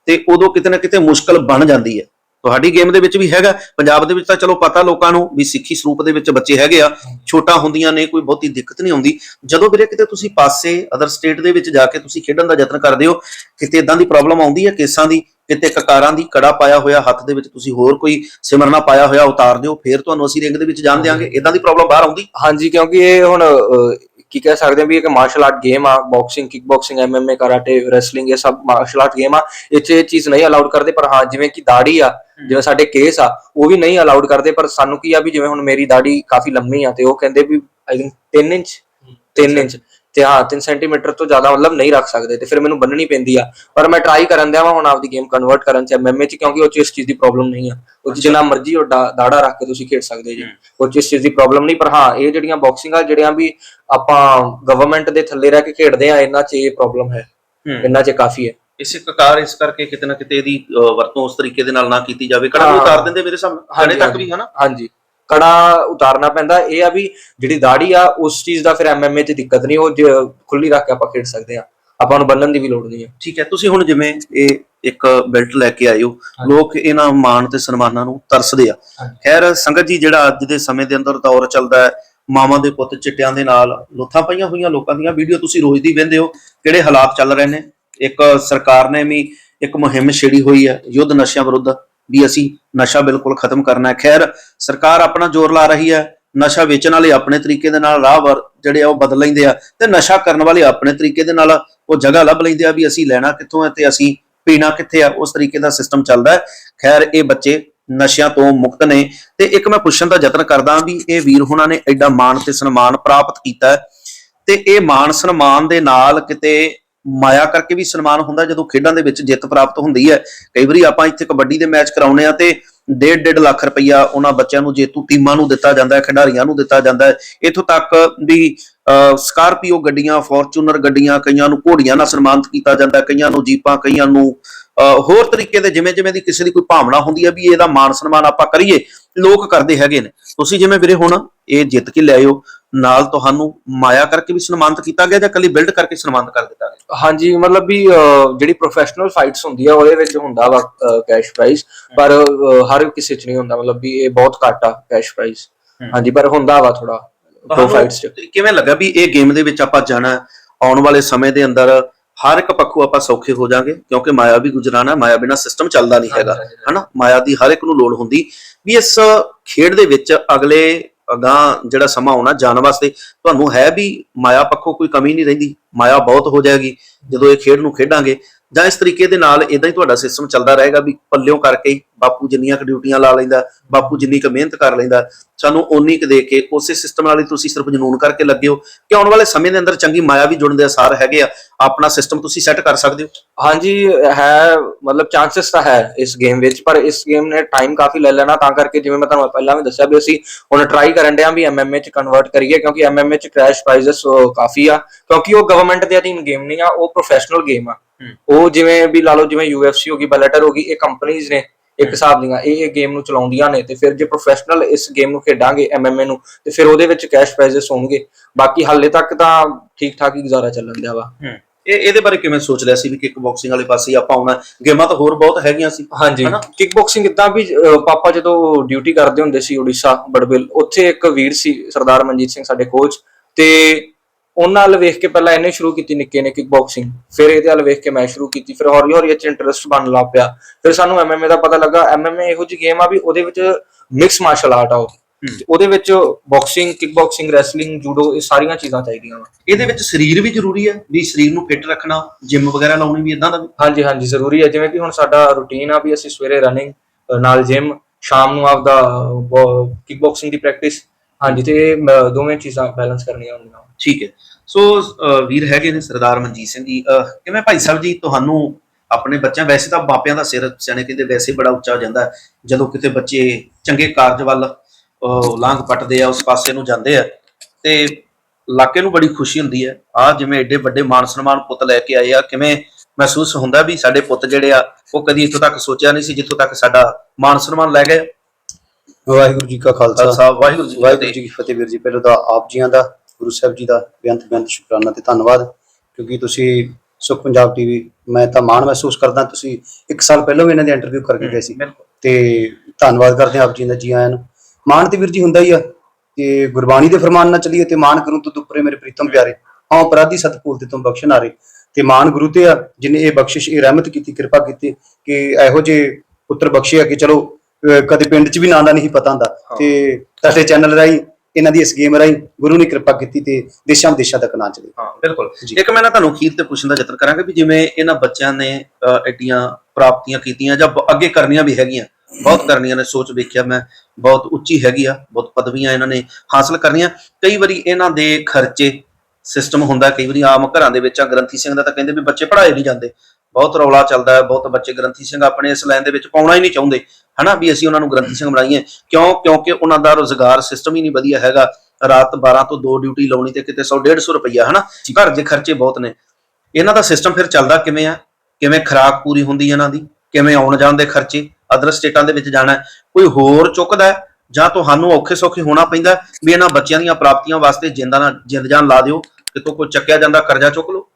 S1: ਤੇ ਉਦੋਂ ਕਿਤੇ ਨਾ ਕਿਤੇ ਮੁਸ਼ਕਲ ਬਣ ਜਾਂਦੀ ਹੈ। ਤੁਹਾਡੀ ਗੇਮ ਦੇ ਵਿੱਚ ਵੀ ਹੈਗਾ, ਪੰਜਾਬ ਦੇ ਵਿੱਚ ਤਾਂ ਚਲੋ ਪਤਾ ਲੋਕਾਂ ਨੂੰ ਵੀ ਸਿੱਖੀ ਸਰੂਪ ਦੇ ਵਿੱਚ ਬੱਚੇ ਹੈਗੇ ਆ, ਛੋਟਾ ਹੁੰਦੀਆਂ ਨੇ, ਕੋਈ ਬਹੁਤੀ ਦਿੱਕਤ ਨਹੀਂ ਆਉਂਦੀ। ਜਦੋਂ ਵੀਰੇ ਕਿਤੇ ਤੁਸੀਂ ਪਾਸੇ ਅਦਰ ਸਟੇਟ ਦੇ ਵਿੱਚ ਜਾ ਕੇ ਤੁਸੀਂ ਖੇਡਣ ਦਾ ਯਤਨ ਕਰਦੇ ਹੋ, ਕਿਤੇ ਇਦਾਂ ਦੀ ਪ੍ਰੋਬਲਮ ਆਉਂਦੀ ਹੈ ਕੇਸਾਂ ਦੀ? ਕਿਤੇ ਕਕਾਰਾਂ ਦੀ ਕੜਾ ਪਾਇਆ ਹੋਇਆ ਹੱਥ ਦੇ ਵਿੱਚ ਤੁਸੀਂ ਹੋਰ ਕੋਈ ਸਿਮਰਨਾ ਪਾਇਆ ਹੋਇਆ ਉਤਾਰ ਦਿਓ, ਫੇਰ ਤੁਹਾਨੂੰ ਅਸੀਂ ਰਿੰਗ ਦੇ ਵਿੱਚ ਜਾਣ ਦਿਆਂਗੇ। ਇਦਾਂ ਦੀ ਪ੍ਰੋਬਲਮ ਬਾਹਰ ਆਉਂਦੀ?
S3: ਹਾਂਜੀ, ਕਿਉਂਕਿ ਇਹ ਹੁਣ ਕੀ ਕਹਿ ਸਕਦੇ ਹਾਂ ਵੀ ਇੱਕ ਮਾਰਸ਼ਲ ਆਰਟ ਗੇਮ ਆ boxing kick boxing MMA karate wrestling ਇਹ ਸਭ ਮਾਰਸ਼ਲ ਆਰਟ ਗੇਮ ਆ। 'ਚ ਇਹ ਚੀਜ਼ ਨਹੀਂ ਅਲਾਉਡ ਕਰਦੇ ਪਰ ਹਾਂ ਜਿਵੇਂ ਕਿ ਦਾੜੀ ਆ ਜਿਵੇਂ ਸਾਡੇ ਕੇਸ ਆ ਉਹ ਵੀ ਨਹੀਂ ਅਲਾਉਡ ਕਰਦੇ ਪਰ ਸਾਨੂੰ ਕੀ ਆ ਵੀ ਜਿਵੇਂ ਹੁਣ ਮੇਰੀ ਦਾੜੀ ਕਾਫੀ ਲੰਮੀ ਆ ਤੇ ਉਹ ਕਹਿੰਦੇ ਵੀ ਆਈ ਥਿੰਕ 3 ਇੰਚ 3 ਇੰਚ ਤੇ ਹਾਂ 3 ਸੈਂਟੀਮੀਟਰ ਤੋਂ ਜ਼ਿਆਦਾ ਮਤਲਬ ਨਹੀਂ ਰੱਖ ਸਕਦੇ ਤੇ ਫਿਰ ਮੈਨੂੰ ਬੰਨਣੀ ਪੈਂਦੀ ਆ। ਪਰ ਮੈਂ ਟਰਾਈ ਕਰਨ ਦਿਆ ਵਾ ਹੁਣ ਆਪਦੀ ਗੇਮ ਕਨਵਰਟ ਕਰਨ ਚ ਐਮਐਮਏ ਚ ਕਿਉਂਕਿ ਉਹ ਚ ਇਸ ਚੀਜ਼ ਦੀ ਪ੍ਰੋਬਲਮ ਨਹੀਂ ਆ। ਉਹ 'ਚ ਜਿੰਨਾ ਮਰਜ਼ੀ ਉਹ ਦਾੜਾ ਰੱਖ ਕੇ ਤੁਸੀਂ ਖੇਡ ਸਕਦੇ ਜੀ। ਉਹ 'ਚ ਇਸ ਚੀਜ਼ ਦੀ ਪ੍ਰੋਬਲਮ ਨਹੀਂ ਪਰ ਹਾਂ ਇਹ ਜਿਹੜੀਆਂ ਬਾਕਸਿੰਗ ਆ ਜਿਹੜੀਆਂ ਵੀ ਆਪਾਂ ਗਵਰਨਮੈਂਟ ਦੇ ਥੱਲੇ ਰਹਿ ਕੇ ਖੇਡਦੇ ਆ ਇਹਨਾਂ 'ਚ ਇਹ ਪ੍ਰੋਬਲਮ ਹੈ। ਇਹਨਾਂ 'ਚ ਕਾਫੀ ਹੈ।
S1: ਇਸੇ ਕਕਾਰ ਇਸ ਕਰਕੇ ਕਿਤੇ ਨਾ ਕਿਤੇ ਇਹਦੀ ਅਹ, ਵਰਤੋਂ ਉਸ ਤਰੀਕੇ ਦੇ ਨਾਲ ਨਾ ਕੀਤੀ ਜਾਵੇ। ਕੜਾ ਵੀ
S3: ਹਾਂ।
S1: ਉਤਾਰ ਦਿੰਦੇ ਮੇਰੇ ਸਾਹਮਣੇ।
S3: ਹਾਂਜੀ,
S1: ਕੜੇ ਤੱਕ। ਵੀ ਹਨਾ?
S3: ਹਾਂਜੀ। ਕੜਾ ਉਤਾਰਨਾ ਪੈਂਦਾ ਇਹ ਆ ਵੀ ਜਿਹੜੀ ਦਾੜੀ ਆ ਉਸ ਚੀਜ਼ ਦਾ ਫਿਰ ਐਮਐਮਏ 'ਚ ਦਿੱਕਤ ਨਹੀਂ ਉਹ ਖੁੱਲੀ ਰੱਖ ਕੇ ਆਪਾਂ ਖੇਡ ਸਕਦੇ ਆ। ਆਪਾਂ ਨੂੰ ਬੰਨਣ ਦੀ ਵੀ ਲੋੜ ਨਹੀਂ ਹੈ
S1: ਠੀਕ ਹੈ ਤੁਸੀਂ ਹੁਣ ਜਿਵੇਂ ਇਹ ਇੱਕ ਬੈਲਟ ਲੈ ਕੇ ਹੋ ਲੋਕ ਇਹਨਾਂ ਮਾਣ ਤੇ ਸਨਮਾਨਾਂ ਨੂੰ ਤਰਸਦੇ ਆ। ਖੈਰ ਸੰਗਤ ਜੀ ਜਿਹੜਾ ਅੱਜ ਦੇ ਸਮੇਂ ਦੇ ਅੰਦਰ ਦੌਰ ਚੱਲਦਾ ਹੈ ਮਾਵਾਂ ਦੇ ਪੁੱਤ ਚਿੱਟਿਆਂ ਦੇ ਨਾਲ ਲੋਥਾਂ ਪਈਆਂ ਹੋਈਆਂ ਲੋਕਾਂ ਦੀਆਂ ਵੀਡੀਓ ਤੁਸੀਂ ਰੋਜ਼ ਦੀ ਵੇਖਦੇ ਹੋ ਕਿਹੜੇ ਹਾਲਾਤ ਚੱਲ ਰਹੇ ਨੇ? ਇੱਕ ਸਰਕਾਰ ਨੇ ਵੀ ਇੱਕ ਮੁਹਿੰਮ ਛੇੜੀ ਹੋਈ ਹੈ ਯੁੱਧ ਨਸ਼ਿਆਂ ਵਿਰੁੱਧ। ਵੀ ਅਸੀਂ ਨਸ਼ਾ ਬਿਲਕੁਲ ਖਤਮ ਕਰਨਾ ਹੈ। ਖੈਰ, ਸਰਕਾਰ ਆਪਣਾ ਜ਼ੋਰ ਲਾ ਰਹੀ ਹੈ, ਨਸ਼ਾ ਵੇਚਣ ਵਾਲੇ ਆਪਣੇ ਤਰੀਕੇ ਦੇ ਨਾਲ ਰਾਹ ਵਰ, ਜਿਹੜੇ ਆ ਉਹ ਬਦਲ ਲੈਂਦੇ ਆ ਤੇ ਨਸ਼ਾ ਕਰਨ ਵਾਲੇ ਆਪਣੇ ਤਰੀਕੇ ਦੇ ਨਾਲ ਉਹ ਜਗ੍ਹਾ ਲੱਭ ਲੈਂਦੇ ਆ ਵੀ ਅਸੀਂ ਲੈਣਾ ਕਿੱਥੋਂ ਹੈ ਤੇ ਅਸੀਂ ਪੀਣਾ ਕਿੱਥੇ ਆ, ਉਸ ਤਰੀਕੇ ਦਾ ਸਿਸਟਮ ਚੱਲਦਾ ਹੈ। ਖੈਰ, ਇਹ ਬੱਚੇ ਨਸ਼ਿਆਂ ਤੋਂ ਮੁਕਤ ਨੇ ਤੇ ਇੱਕ ਮੈਂ ਪੁੱਛਣ ਦਾ ਯਤਨ ਕਰਦਾ ਵੀ ਇਹ ਵੀਰ ਹੁਣਾਂ ਨੇ ਐਡਾ ਮਾਣ ਤੇ ਸਨਮਾਨ ਪ੍ਰਾਪਤ ਕੀਤਾ ਤੇ ਇਹ ਮਾਣ ਸਨਮਾਨ ਦੇ ਨਾਲ ਕਿਤੇ ਮਾਇਆ ਕਰਕੇ ਵੀ ਸਨਮਾਨ ਹੁੰਦਾ ਜਦੋਂ ਖੇਡਾਂ ਦੇ ਵਿੱਚ ਜਿੱਤ ਪ੍ਰਾਪਤ ਹੁੰਦੀ ਹੈ। ਕਈ ਵਾਰੀ ਆਪਾਂ ਇੱਥੇ ਕਬੱਡੀ ਦੇ ਮੈਚ ਕਰਾਉਨੇ ਆ ਤੇ ਡੇਢ ਡੇਢ ਲੱਖ ਰੁਪਈਆ ਉਹਨਾਂ ਬੱਚਿਆਂ ਨੂੰ ਜੇਤੂ ਟੀਮਾਂ ਨੂੰ ਦਿੱਤਾ ਜਾਂਦਾ ਹੈ ਖਿਡਾਰੀਆਂ ਨੂੰ ਦਿੱਤਾ ਜਾਂਦਾ ਹੈ। ਇਥੋਂ ਤੱਕ ਵੀ ਸਕਾਰਪੀਓ ਗੱਡੀਆਂ ਫੋਰਚੂਨਰ ਗੱਡੀਆਂ ਕਈਆਂ ਨੂੰ ਘੋੜੀਆਂ ਨਾਲ ਸਨਮਾਨਿਤ ਕੀਤਾ ਜਾਂਦਾ ਕਈਆਂ ਨੂੰ ਜੀਪਾਂ ਕਈਆਂ ਨੂੰ ਅਹ, ਹੋਰ ਤਰੀਕੇ ਦੇ ਜਿਵੇਂ ਜਿਵੇਂ ਦੀ ਕਿਸੇ ਦੀ ਕੋਈ ਭਾਵਨਾ ਹੁੰਦੀ ਹੈ ਵੀ ਇਹਦਾ ਮਾਣ ਸਨਮਾਨ ਆਪਾਂ ਕਰੀਏ ਲੋਕ ਕਰਦੇ ਹੈਗੇ ਨੇ। ਤੁਸੀਂ ਜਿਵੇਂ ਵੀਰੇ ਹੁਣ ਇਹ ਜਿੱਤ ਕੇ ਲਿਆਇਓ ਨਾਲ ਤੁਹਾਨੂੰ ਮਾਇਆ ਕਰਕੇ ਵੀ ਸਨਮਾਨਿਤ ਕੀਤਾ ਗਿਆ ਜਾਂ ਕੱਲੀ ਬਿਲਡ ਕਰਕੇ ਸਨਮਾਨਿਤ ਕਰ ਦਿੱਤਾ ਗਿਆ
S3: ਹਾਂਜੀ ਮਤਲਬ ਵੀ ਅਹ, ਜਿਹੜੀ ਪ੍ਰੋਫੈਸ਼ਨਲ ਫਾਈਟਸ ਹੁੰਦੀ ਆ ਉਹਦੇ ਵਿੱਚ ਹੁੰਦਾ ਵਾ ਕੈਸ਼ ਪ੍ਰਾਈਜ਼ ਪਰ ਅਹ, ਹਰ ਕਿਸੇ 'ਚ ਨਹੀਂ ਹੁੰਦਾ ਮਤਲਬ ਵੀ ਇਹ ਬਹੁਤ ਘੱਟ ਆ ਕੈਸ਼ ਪ੍ਰਾਈਜ਼ ਹਾਂਜੀ ਪਰ ਹੁੰਦਾ ਵਾ ਥੋੜਾ ਪ੍ਰੋ ਫਾਈਟਸ 'ਚ
S1: ਕਿਵੇਂ ਲੱਗਾ ਵੀ ਇਹ ਗੇਮ ਦੇ ਵਿੱਚ ਆਪਾਂ ਜਾਣਾ ਹੈ? ਆਉਣ ਵਾਲੇ ਸਮੇਂ ਦੇ ਅੰਦਰ ਹਰ ਇੱਕ ਪੱਖੋਂ ਆਪਾਂ ਸੌਖੇ ਹੋ ਜਾਾਂਗੇ ਕਿਉਂਕਿ ਮਾਇਆ ਵੀ ਗੁਜਰਾਣਾ ਮਾਇਆ ਬਿਨਾ ਸਿਸਟਮ ਚੱਲਦਾ ਨਹੀਂ ਹੈਗਾ। ਹਨਾ ਮਾਇਆ ਦੀ ਹਰ ਇੱਕ ਨੂੰ ਲੋੜ ਹੁੰਦੀ ਵੀ ਇਸ ਖੇਡ ਦੇ ਵਿੱਚ ਅਗਲੇ ਅਗਾਹ ਜਿਹੜਾ ਸਮਾਂ ਆਉਣਾ ਜਾਣ ਵਾਸਤੇ, ਤੁਹਾਨੂੰ ਹੈ ਵੀ ਮਾਇਆ ਪੱਖੋਂ ਕੋਈ ਕਮੀ ਨਹੀਂ ਰਹਿੰਦੀ, ਮਾਇਆ ਬਹੁਤ ਹੋ ਜਾਏਗੀ, ਜਦੋਂ ਇਹ ਖੇਡ ਨੂੰ ਖੇਡਾਂਗੇ। ਜਾਂ ਇਸ ਤਰੀਕੇ ਦੇ ਨਾਲ ਇਦਾਂ ਹੀ ਤੁਹਾਡਾ ਸਿਸਟਮ ਚੱਲਦਾ ਰਹੇਗਾ ਵੀ ਪੱਲਿਓਂ ਕਰਕੇ ਬਾਪੂ ਜਿੰਨੀਆਂ ਕੁ ਡਿਊਟੀਆਂ ਲਾ ਲੈਂਦਾ ਬਾਪੂ ਜਿੰਨੀ ਕੁ ਮਿਹਨਤ ਕਰ ਲੈਂਦਾ ਸਾਨੂੰ ਓਨੀ ਕੁ ਦੇ ਕੇ ਉਸੇ ਸਿਸਟਮ ਨਾਲ ਹੀ ਤੁਸੀਂ ਸਿਰਫ ਜਨੂਨ ਕਰਕੇ ਲੱਗੇ ਹੋ। ਕਿ ਆਉਣ ਵਾਲੇ ਸਮੇਂ ਦੇ ਅੰਦਰ ਚੰਗੀ ਮਾਇਆ ਵੀ ਜੁੜਨ ਦੇ ਅਸਾਰ ਹੈਗੇ ਆ ਆਪਣਾ ਸਿਸਟਮ ਤੁਸੀਂ ਸੈੱਟ ਕਰ ਸਕਦੇ ਹੋ?
S3: ਹਾਂਜੀ ਹੈ ਮਤਲਬ ਚਾਂਸਸ ਤਾਂ ਹੈ ਇਸ ਗੇਮ ਵਿੱਚ ਪਰ ਇਸ ਗੇਮ ਨੇ ਟਾਈਮ ਕਾਫੀ ਲੈ ਲੈਣਾ ਤਾਂ ਕਰਕੇ ਜਿਵੇਂ ਮੈਂ ਤੁਹਾਨੂੰ ਪਹਿਲਾਂ ਵੀ ਦੱਸਿਆ ਵੀ ਅਸੀਂ ਹੁਣ ਟਰਾਈ ਕਰਨ ਡਿਆ ਵੀ ਐਮਐਮਏ ਚ ਕਨਵਰਟ ਕਰੀਏ ਕਿਉਂਕਿ ਐਮਐਮਏ ਚ ਕ੍ਰੈਸ਼ ਪ੍ਰਾਈਜ਼ਸ ਕਾਫੀ ਆ ਕਿਉਂਕਿ ਉਹ ਗਵਰਨਮੈਂਟ ਦੇ ਅਧੀਨ ਗੇਮ ਨਹੀਂ ਆ ਉਹ ਪ੍ਰੋਫੈਸ਼ਨਲ ਗੇਮ ਆ। ਉਹ ਜਿਵੇਂ ਵੀ ਲਾ ਲਓ ਜਿਵੇਂ ਯੂਐਫਸੀ ਹੋ ਗਈ ਬੈਲਟਰ ਹੋ ਗਈ ਇਹ ਕੰਪਨੀਆਂ ਨੇ ਇੱਕ ਹਿਸਾਬ ਦੀਆਂ ਇਹ ਇਹ ਗੇਮ ਨੂੰ ਚਲਾਉਂਦੀਆਂ ਨੇ ਤੇ ਫਿਰ ਜੇ ਪ੍ਰੋਫੈਸ਼ਨਲ ਇਸ ਗੇਮ ਨੂੰ ਖੇਡਾਂਗੇ ਐਮਐਮਏ ਨੂੰ ਤੇ ਫਿਰ ਉਹਦੇ ਵਿੱਚ ਕੈਸ਼ ਪ੍ਰਾਈਜ਼ਸ ਹੋਣਗੇ। ਬਾਕੀ ਹਾਲੇ ਤੱਕ ਤਾਂ ਠੀਕ ਠਾਕ ਹੀ ਗੁਜ਼ਾਰਾ ਚੱਲਣ ਦਿਆ ਵਾ।
S1: ਇਹ ਇਹਦੇ ਬਾਰੇ ਕਿਵੇਂ ਸੋਚ ਲਿਆ ਸੀ ਵੀ ਕਿਕ ਬਾਕਸਿੰਗ ਵਾਲੇ ਪਾਸੇ ਆਪਾਂ ਆਉਣਾ ਗੇਮਾਂ ਤਾਂ ਹੋਰ ਬਹੁਤ ਹੈਗੀਆਂ ਸੀ।
S3: ਹਾਂਜੀ? ਕਿਕ ਬਾਕਸਿੰਗ ਇਦਾਂ ਵੀ ਪਾਪਾ ਜਦੋਂ ਡਿਊਟੀ ਕਰਦੇ ਹੁੰਦੇ ਸੀ ਉੜੀਸਾ ਬੜਬਿਲ ਉੱਥੇ ਇੱਕ ਵੀਰ ਸੀ ਸਰਦਾਰ ਮਨਜੀਤ ਸਿੰਘ ਸਾਡੇ ਕੋਚ ਤੇ ਉਹਨਾਂ ਵੱਲ ਵੇਖ ਕੇ ਪਹਿਲਾਂ ਇਹਨੇ ਸ਼ੁਰੂ ਕੀਤੀ ਨਿੱਕੇ ਨੇ ਕਿਕ ਬਾਕਸਿੰਗ ਫਿਰ ਇਹਦੇ ਵੱਲ ਵੇਖ ਕੇ ਮੈਂ ਸ਼ੁਰੂ ਕੀਤੀ ਫਿਰ ਹੌਲੀ ਹੌਲੀ ਇਹ ਚ ਇੰਟਰਸਟ ਬਣਨ ਲੱਗ ਪਿਆ। ਫਿਰ ਸਾਨੂੰ ਐਮਐਮਏ ਦਾ ਪਤਾ ਲੱਗਾ ਐਮਐਮਏ ਇਹੋ ਜਿਹੀ ਗੇਮ ਆ ਵੀ ਉਹਦੇ ਵਿੱਚ ਮਿਕਸ ਮਾਰਸ਼ਲ ਆਰਟ ਆ ਉਹ। ਉਹਦੇ ਵਿੱਚ boxing kick boxing wrestling judo ਇਹ ਸਾਰੀਆਂ ਚੀਜ਼ਾਂ ਚਾਹੀਦੀਆਂ ਵਾ।
S1: ਇਹਦੇ ਵਿੱਚ ਸਰੀਰ ਵੀ ਜ਼ਰੂਰੀ ਹੈ ਵੀ ਸਰੀਰ ਨੂੰ ਫਿੱਟ ਰੱਖਣਾ ਜਿਮ ਵਗੈਰਾ ਲਾਉਣੀ ਵੀ ਇਦਾਂ ਦਾ
S3: ਹਾਂਜੀ ਹਾਂਜੀ ਜ਼ਰੂਰੀ ਹੈ ਜਿਵੇਂ ਕਿ ਹੁਣ ਸਾਡਾ ਰੁਟੀਨ ਆ ਵੀ ਅਸੀਂ ਸਵੇਰੇ ਰਨਿੰਗ ਨਾਲ ਜਿਮ ਸ਼ਾਮ ਨੂੰ ਆਪਦਾ ਕਿਕ ਬਾਕਸਿੰਗ ਦੀ ਪ੍ਰੈਕਟਿਸ ਹਾਂਜੀ ਤੇ ਦੋਵੇਂ ਚੀਜ਼ਾਂ ਬੈਲੈਂਸ ਕਰਨੀਆਂ ਹੁੰਦੀਆਂ।
S1: ਠੀਕ ਹੈ। ਸੋ ਵੀਰ ਹੈਗੇ ਨੇ ਸਰਦਾਰ ਮਨਜੀਤ ਸਿੰਘ ਜੀ। ਕਿਵੇਂ ਭਾਈ ਸਾਹਿਬ ਜੀ ਤੁਹਾਨੂੰ ਆਪਣੇ ਬੱਚਿਆਂ ਵੈਸੇ ਤਾਂ ਬਾਪਿਆਂ ਦਾ ਸਿਰ ਸਿਆਣੇ ਕਹਿੰਦੇ ਵੈਸੇ ਬੜਾ ਉੱਚਾ ਹੋ ਜਾਂਦਾ ਜਦੋਂ ਕਿਤੇ ਬੱਚੇ ਚੰਗੇ ਕਾਰਜ ਵੱਲ ਲਾਂਘ ਪੱਟਦੇ ਆ ਉਸ ਪਾਸੇ ਨੂੰ ਜਾਂਦੇ ਆ ਤੇ ਇਲਾਕੇ ਨੂੰ ਬੜੀ ਖੁਸ਼ੀ ਹੁੰਦੀ ਹੈ। ਆ ਜਿਵੇਂ ਐਡੇ ਵੱਡੇ ਮਾਨ ਸਨਮਾਨ ਪੁੱਤ ਲੈ ਕੇ ਆਏ ਆ ਕਿਵੇਂ ਮਹਿਸੂਸ ਹੁੰਦਾ ਵੀ ਸਾਡੇ ਪੁੱਤ ਜਿਹੜੇ ਆ ਉਹ ਕਦੀ ਇੱਥੋਂ ਤੱਕ ਸੋਚਿਆ ਨਹੀਂ ਸੀ ਜਿੱਥੋਂ ਤੱਕ ਸਾਡਾ ਮਾਨ ਸਨਮਾਨ ਲੈ ਗਏ।
S4: ਵਾਹਿਗੁਰੂ ਜੀ ਕਾ ਖਾਲਸਾ।
S1: ਵਾਹਿਗੁਰੂ ਜੀ
S4: ਵਾਹਿਗੁਰੂ ਜੀ ਕੀ ਫਤਿਹ ਵੀਰ ਜੀ ਪਹਿਲਾਂ ਤਾਂ ਆਪ ਜੀਆਂ ਦਾ ਗੁਰੂ ਸਾਹਿਬ ਜੀ ਦਾ ਬੇਅੰਤ ਬੇਅੰਤ ਸ਼ੁਕਰਾਨਾ ਤੇ ਧੰਨਵਾਦ ਕਿਉਂਕਿ ਤੁਸੀਂ ਸੁਖ ਪੰਜਾਬ ਟੀਵੀ ਮੈਂ ਤਾਂ ਮਾਣ ਮਹਿਸੂਸ ਕਰਦਾ ਤੁਸੀਂ ਇੱਕ ਸਾਲ ਪਹਿਲਾਂ ਵੀ ਇਹਨਾਂ ਦੀ ਇੰਟਰਵਿਊ ਕਰਕੇ ਗਏ ਸੀ। ਤੇ ਧੰਨਵਾਦ ਕਰਦੇ ਹਾਂ ਆਪ ਜੀ ਦਾ ਜੀ ਆਇਆਂ ਨੂੰ। ਮਾਣ ਤੇ ਵੀਰ ਜੀ ਹੁੰਦਾ ਹੀ ਆ ਕਿ ਗੁਰਬਾਣੀ ਦੇ ਫਰਮਾਨ ਨਾਲ ਚੱਲੀਏ ਤੇ ਮਾਣ ਕਰੂੰ ਤੁਧ ਉੱਪਰੇ ਮੇਰੇ ਪ੍ਰੀਤਮ ਪਿਆਰੇ। ਹਾਂ ਅਪਰਾਧੀ ਸਤਪੂਰ ਤੇ ਤੁਮ ਬਖਸ਼ਣ ਹਾਰੇ। ਤੇ ਮਾਣ ਗੁਰੂ ਤੇ ਆ ਜਿਨੇ ਇਹ ਬਖਸ਼ਿਸ਼ ਇਹ ਰਹਿਮਤ ਕੀਤੀ ਕਿਰਪਾ ਕੀਤੀ ਕਿ ਇਹੋ ਜੇ ਪੁੱਤਰ ਬਖਸ਼ਿਆ ਕਿ ਚਲੋ ਕਦੇ ਪਿੰਡ 'ਚ ਵੀ ਨਾਂ ਦਾ ਨਹੀਂ ਪਤਾ ਹੁੰਦਾ। ਤੇ ਤੁਹਾਡੇ ਚੈਨਲ ਰਾਹੀਂ ਇਹਨਾਂ ਦੀ ਇਸ ਗੇਮ ਰਾਹੀਂ ਗੁਰੂ ਨੇ ਕਿਰਪਾ ਕੀਤੀ ਤੇ ਦੇਸ਼ਾਂ ਵਿਦੇਸ਼ਾਂ ਤੱਕ ਨਾਂ ਚਲੇ।
S1: ਹਾਂ ਬਿਲਕੁਲ। ਇੱਕ ਮੈਂ ਨਾ ਤੁਹਾਨੂੰ ਅਖੀਰ ਤੇ ਪੁੱਛਣ ਦਾ ਯਤਨ ਕਰਾਂਗਾ ਵੀ ਜਿਵੇਂ ਇਹਨਾਂ ਬੱਚਿਆਂ ਨੇ ਐਡੀਆਂ ਪ੍ਰਾਪਤੀਆਂ ਕੀਤੀਆਂ ਜਾਂ ਅੱਗੇ ਕਰਨੀਆਂ ਵੀ ਹੈਗੀਆਂ। ਬਹੁਤ ਕਰਨੀਆਂ ਨੇ ਸੋਚ ਵੇਖਿਆ ਮੈਂ। ਬਹੁਤ ਉੱਚੀ ਹੈਗੀ ਆ ਬਹੁਤ ਪਦਵੀਆਂ ਇਹਨਾਂ ਨੇ ਹਾਸਲ ਕਰਨੀਆਂ। ਕਈ ਵਾਰੀ ਇਹਨਾਂ ਦੇ ਖਰਚੇ ਸਿਸਟਮ ਹੁੰਦਾ ਕਈ ਵਾਰੀ ਆਮ ਘਰਾਂ ਦੇ ਵਿੱਚ ਆ ਗ੍ਰੰਥੀ ਸਿੰਘ ਦਾ ਤਾਂ ਕਹਿੰਦੇ ਵੀ ਬੱਚੇ ਪੜ੍ਹਾਏ ਨਹੀਂ ਜਾਂਦੇ। ਬਹੁਤ ਰੌਲਾ ਚੱਲਦਾ ਹੈ ਬਹੁਤ ਬੱਚੇ ਗ੍ਰੰਥੀ ਸਿੰਘ ਆਪਣੇ ਇਸ ਲਾਈਨ ਦੇ ਵਿੱਚ ਪਾਉਣਾ ਹੀ ਨਹੀਂ ਚਾਹੁੰਦੇ ਹਨਾ ਵੀ ਅਸੀਂ ਉਹਨਾਂ ਨੂੰ ਗ੍ਰੰਥੀ ਸਿੰਘ ਬਣਾਈਏ ਕਿਉਂ? ਕਿਉਂਕਿ ਉਹਨਾਂ ਦਾ ਰੋਜ਼ਗਾਰ ਸਿਸਟਮ ਹੀ ਨਹੀਂ ਵਧੀਆ ਹੈਗਾ ਰਾਤ 12 ਤੋਂ 2 ਡਿਊਟੀ ਲਾਉਣੀ ਤੇ ਕਿਤੇ 100 150 ਰੁਪਈਆ ਹਨਾ? ਘਰ ਦੇ ਖਰਚੇ ਬਹੁਤ ਨੇ। ਇਹਨਾਂ ਦਾ ਸਿਸਟਮ ਫਿਰ ਚੱਲਦਾ ਕਿਵੇਂ ਆ? ਕਿਵੇਂ ਖਰਾਕ ਪੂਰੀ ਹੁੰਦੀ ਹੈ ਇਹਨਾਂ ਦੀ? ਕਿਵੇਂ ਆਉਣ ਜਾਣ ਦੇ ਖਰਚੇ? ਅਦਰ ਸਟੇਟਾਂ ਦੇ ਵਿੱਚ ਜਾਣਾ? ਕੋਈ ਹੋਰ ਚੁੱਕਦਾ ਜਾਂ ਤੁਹਾਨੂੰ ਔਖੇ ਸੌਖੇ ਹੋਣਾ ਪੈਂਦਾ ਵੀ ਇਹਨਾਂ ਬੱਚਿਆਂ ਦੀਆਂ ਪ੍ਰਾਪਤੀਆਂ ਵਾਸਤੇ ਜਿੰਦਾਂ ਨਾਲ ਜਿੰਦ ਜਾਨ ਲਾ ਦਿਓ ਕਿਤੋਂ ਕੋਈ ਚੱਕਿਆ ਜਾਂਦਾ ਕਰਜ਼ਾ ਚੁੱਕ ਲਓ।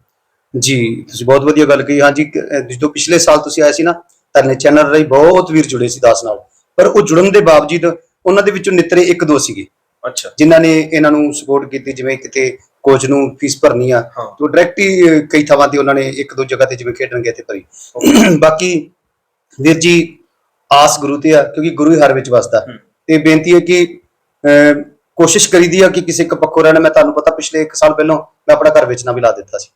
S4: ਜੀ ਤੁਸੀਂ ਬਹੁਤ ਵਧੀਆ ਗੱਲ ਕਹੀ। ਹਾਂਜੀ ਅਹ ਜਦੋਂ ਪਿਛਲੇ ਸਾਲ ਤੁਸੀਂ ਆਏ ਸੀ ਨਾ ਤੁਹਾਡੇ ਚੈਨਲ ਰਾਹੀਂ ਬਹੁਤ ਵੀਰ ਜੁੜੇ ਸੀ ਦਾਸ ਨਾਲ। ਪਰ ਉਹ ਜੁੜਨ ਦੇ ਬਾਵਜੂਦ ਉਹਨਾਂ ਦੇ ਵਿੱਚੋਂ ਨਿਤਰੇ ਇੱਕ ਦੋ ਸੀਗੇ।
S1: ਅੱਛਾ।
S4: ਜਿਨ੍ਹਾਂ ਨੇ ਇਹਨਾਂ ਨੂੰ ਸਪੋਰਟ ਕੀਤੀ ਜਿਵੇਂ ਕਿਤੇ ਕੋਚ ਨੂੰ ਫੀਸ ਭਰਨੀ ਆ।
S1: ਹਾਂ।
S4: ਤੋਂ ਡਾਇਰੈਕਟ ਹੀ ਅਹ, ਕਈ ਥਾਵਾਂ ਤੇ ਉਹਨਾਂ ਨੇ ਇੱਕ ਦੋ ਜਗ੍ਹਾ ਤੇ ਜਿਵੇਂ ਖੇਡਣ ਗਏ ਤੇ ਭਰੀ। ਬਾਕੀ ਵੀਰ ਜੀ ਆਸ ਗੁਰੂ ਤੇ ਆ ਕਿਉਂਕਿ ਗੁਰੂ ਹੀ ਹਰ ਵਿੱਚ ਵਸਦਾ।
S1: ਹੂੰ।
S4: ਤੇ ਬੇਨਤੀ ਹੈ ਕਿ ਅਹ, ਕੋਸ਼ਿਸ਼ ਕਰੀਦੀ ਆ ਕਿ ਕਿਸੇ ਇੱਕ ਪੱਖੋਂ ਰਹਿਣਾ। ਮੈਂ ਤੁਹਾਨੂੰ ਪਤਾ ਪਿਛਲੇ 1 ਸਾਲ ਪਹਿਲਾਂ ਮੈਂ ਆਪਣਾ ਘਰ ਵੇਚਣਾ ਵੀ ਲਾ ਦਿੱਤਾ ਸੀ।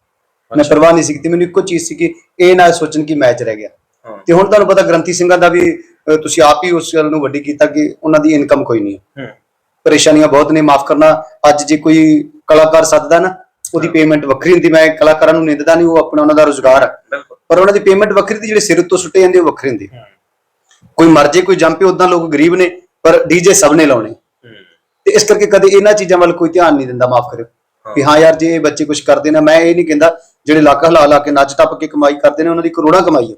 S4: ਮੈਂ। ਪਰਵਾਹ ਨਹੀਂ ਸੀ ਕੀਤੀ ਮੈਨੂੰ ਇੱਕੋ ਚੀਜ਼ ਸੀ ਕਿ ਇਹ ਨਾ ਸੋਚਣ ਕਿ ਮੈਚ ਰਹਿ ਗਿਆ। ਤੇ ਹੁਣ ਤੁਹਾਨੂੰ ਪਤਾ ਗ੍ਰੰਥੀ ਸਿੰਘਾਂ ਦਾ ਵੀ ਤੁਸੀਂ ਆਪ ਹੀ ਉਸ ਗੱਲ ਨੂੰ ਵੱਡੀ ਕੀਤਾ ਕਿ ਉਹਨਾਂ ਦੀ ਇਨਕਮ ਕੋਈ ਨਹੀਂ ਹੈ। ਪਰੇਸ਼ਾਨੀਆਂ ਬਹੁਤ ਨੇ ਮਾਫ ਕਰਨਾ ਅੱਜ ਜੇ ਕੋਈ ਕਲਾਕਾਰ ਸੱਦਦਾ ਨਾ ਉਹਦੀ ਪੇਮੈਂਟ ਵੱਖਰੀ ਹੁੰਦੀ ਮੈਂ ਕਲਾਕਾਰਾਂ ਨੂੰ ਨਿੰਦਦਾ ਨਹੀਂ ਉਹ ਆਪਣਾ ਉਹਨਾਂ ਦਾ ਰੋਜ਼ਗਾਰ ਹੈ ਪਰ ਉਹਨਾਂ ਦੀ ਪੇਮੈਂਟ ਵੱਖਰੀ ਤੇ ਜਿਹੜੇ ਸਿਰ ਉੱਤੋਂ ਸੁੱਟੇ ਜਾਂਦੇ ਉਹ ਵੱਖਰੇ ਹੁੰਦੇ। ਕੋਈ ਮਰ ਜੇ ਕੋਈ ਜੰਪੇ ਉਦਾਂ ਲੋਕ ਗਰੀਬ ਨੇ ਪਰ ਡੀਜੇ ਸਭ ਨੇ ਲਾਉਣੇ। ਤੇ ਇਸ ਕਰਕੇ ਕਦੇ ਇਹਨਾਂ ਚੀਜ਼ਾਂ ਵੱਲ ਕੋਈ ਧਿਆਨ ਨਹੀਂ ਦਿੰਦਾ ਮਾਫ ਕਰਿਓ। ਕਿ ਹਾਂ ਯਾਰ ਜੇ ਇਹ ਬੱਚੇ ਕੁਝ ਕਰਦੇ ਨੇ ਮੈਂ ਇਹ ਨਹੀਂ ਕਹਿੰਦਾ ਜਿਹੜੇ ਲੱਖ ਲਾ ਲਾ ਕੇ ਨੱਚ ਟੱਪ ਕੇ ਕਮਾਈ ਕਰਦੇ ਨੇ ਉਹਨਾਂ ਦੀ ਕਰੋੜਾਂ ਕਮਾਈ ਹੈ।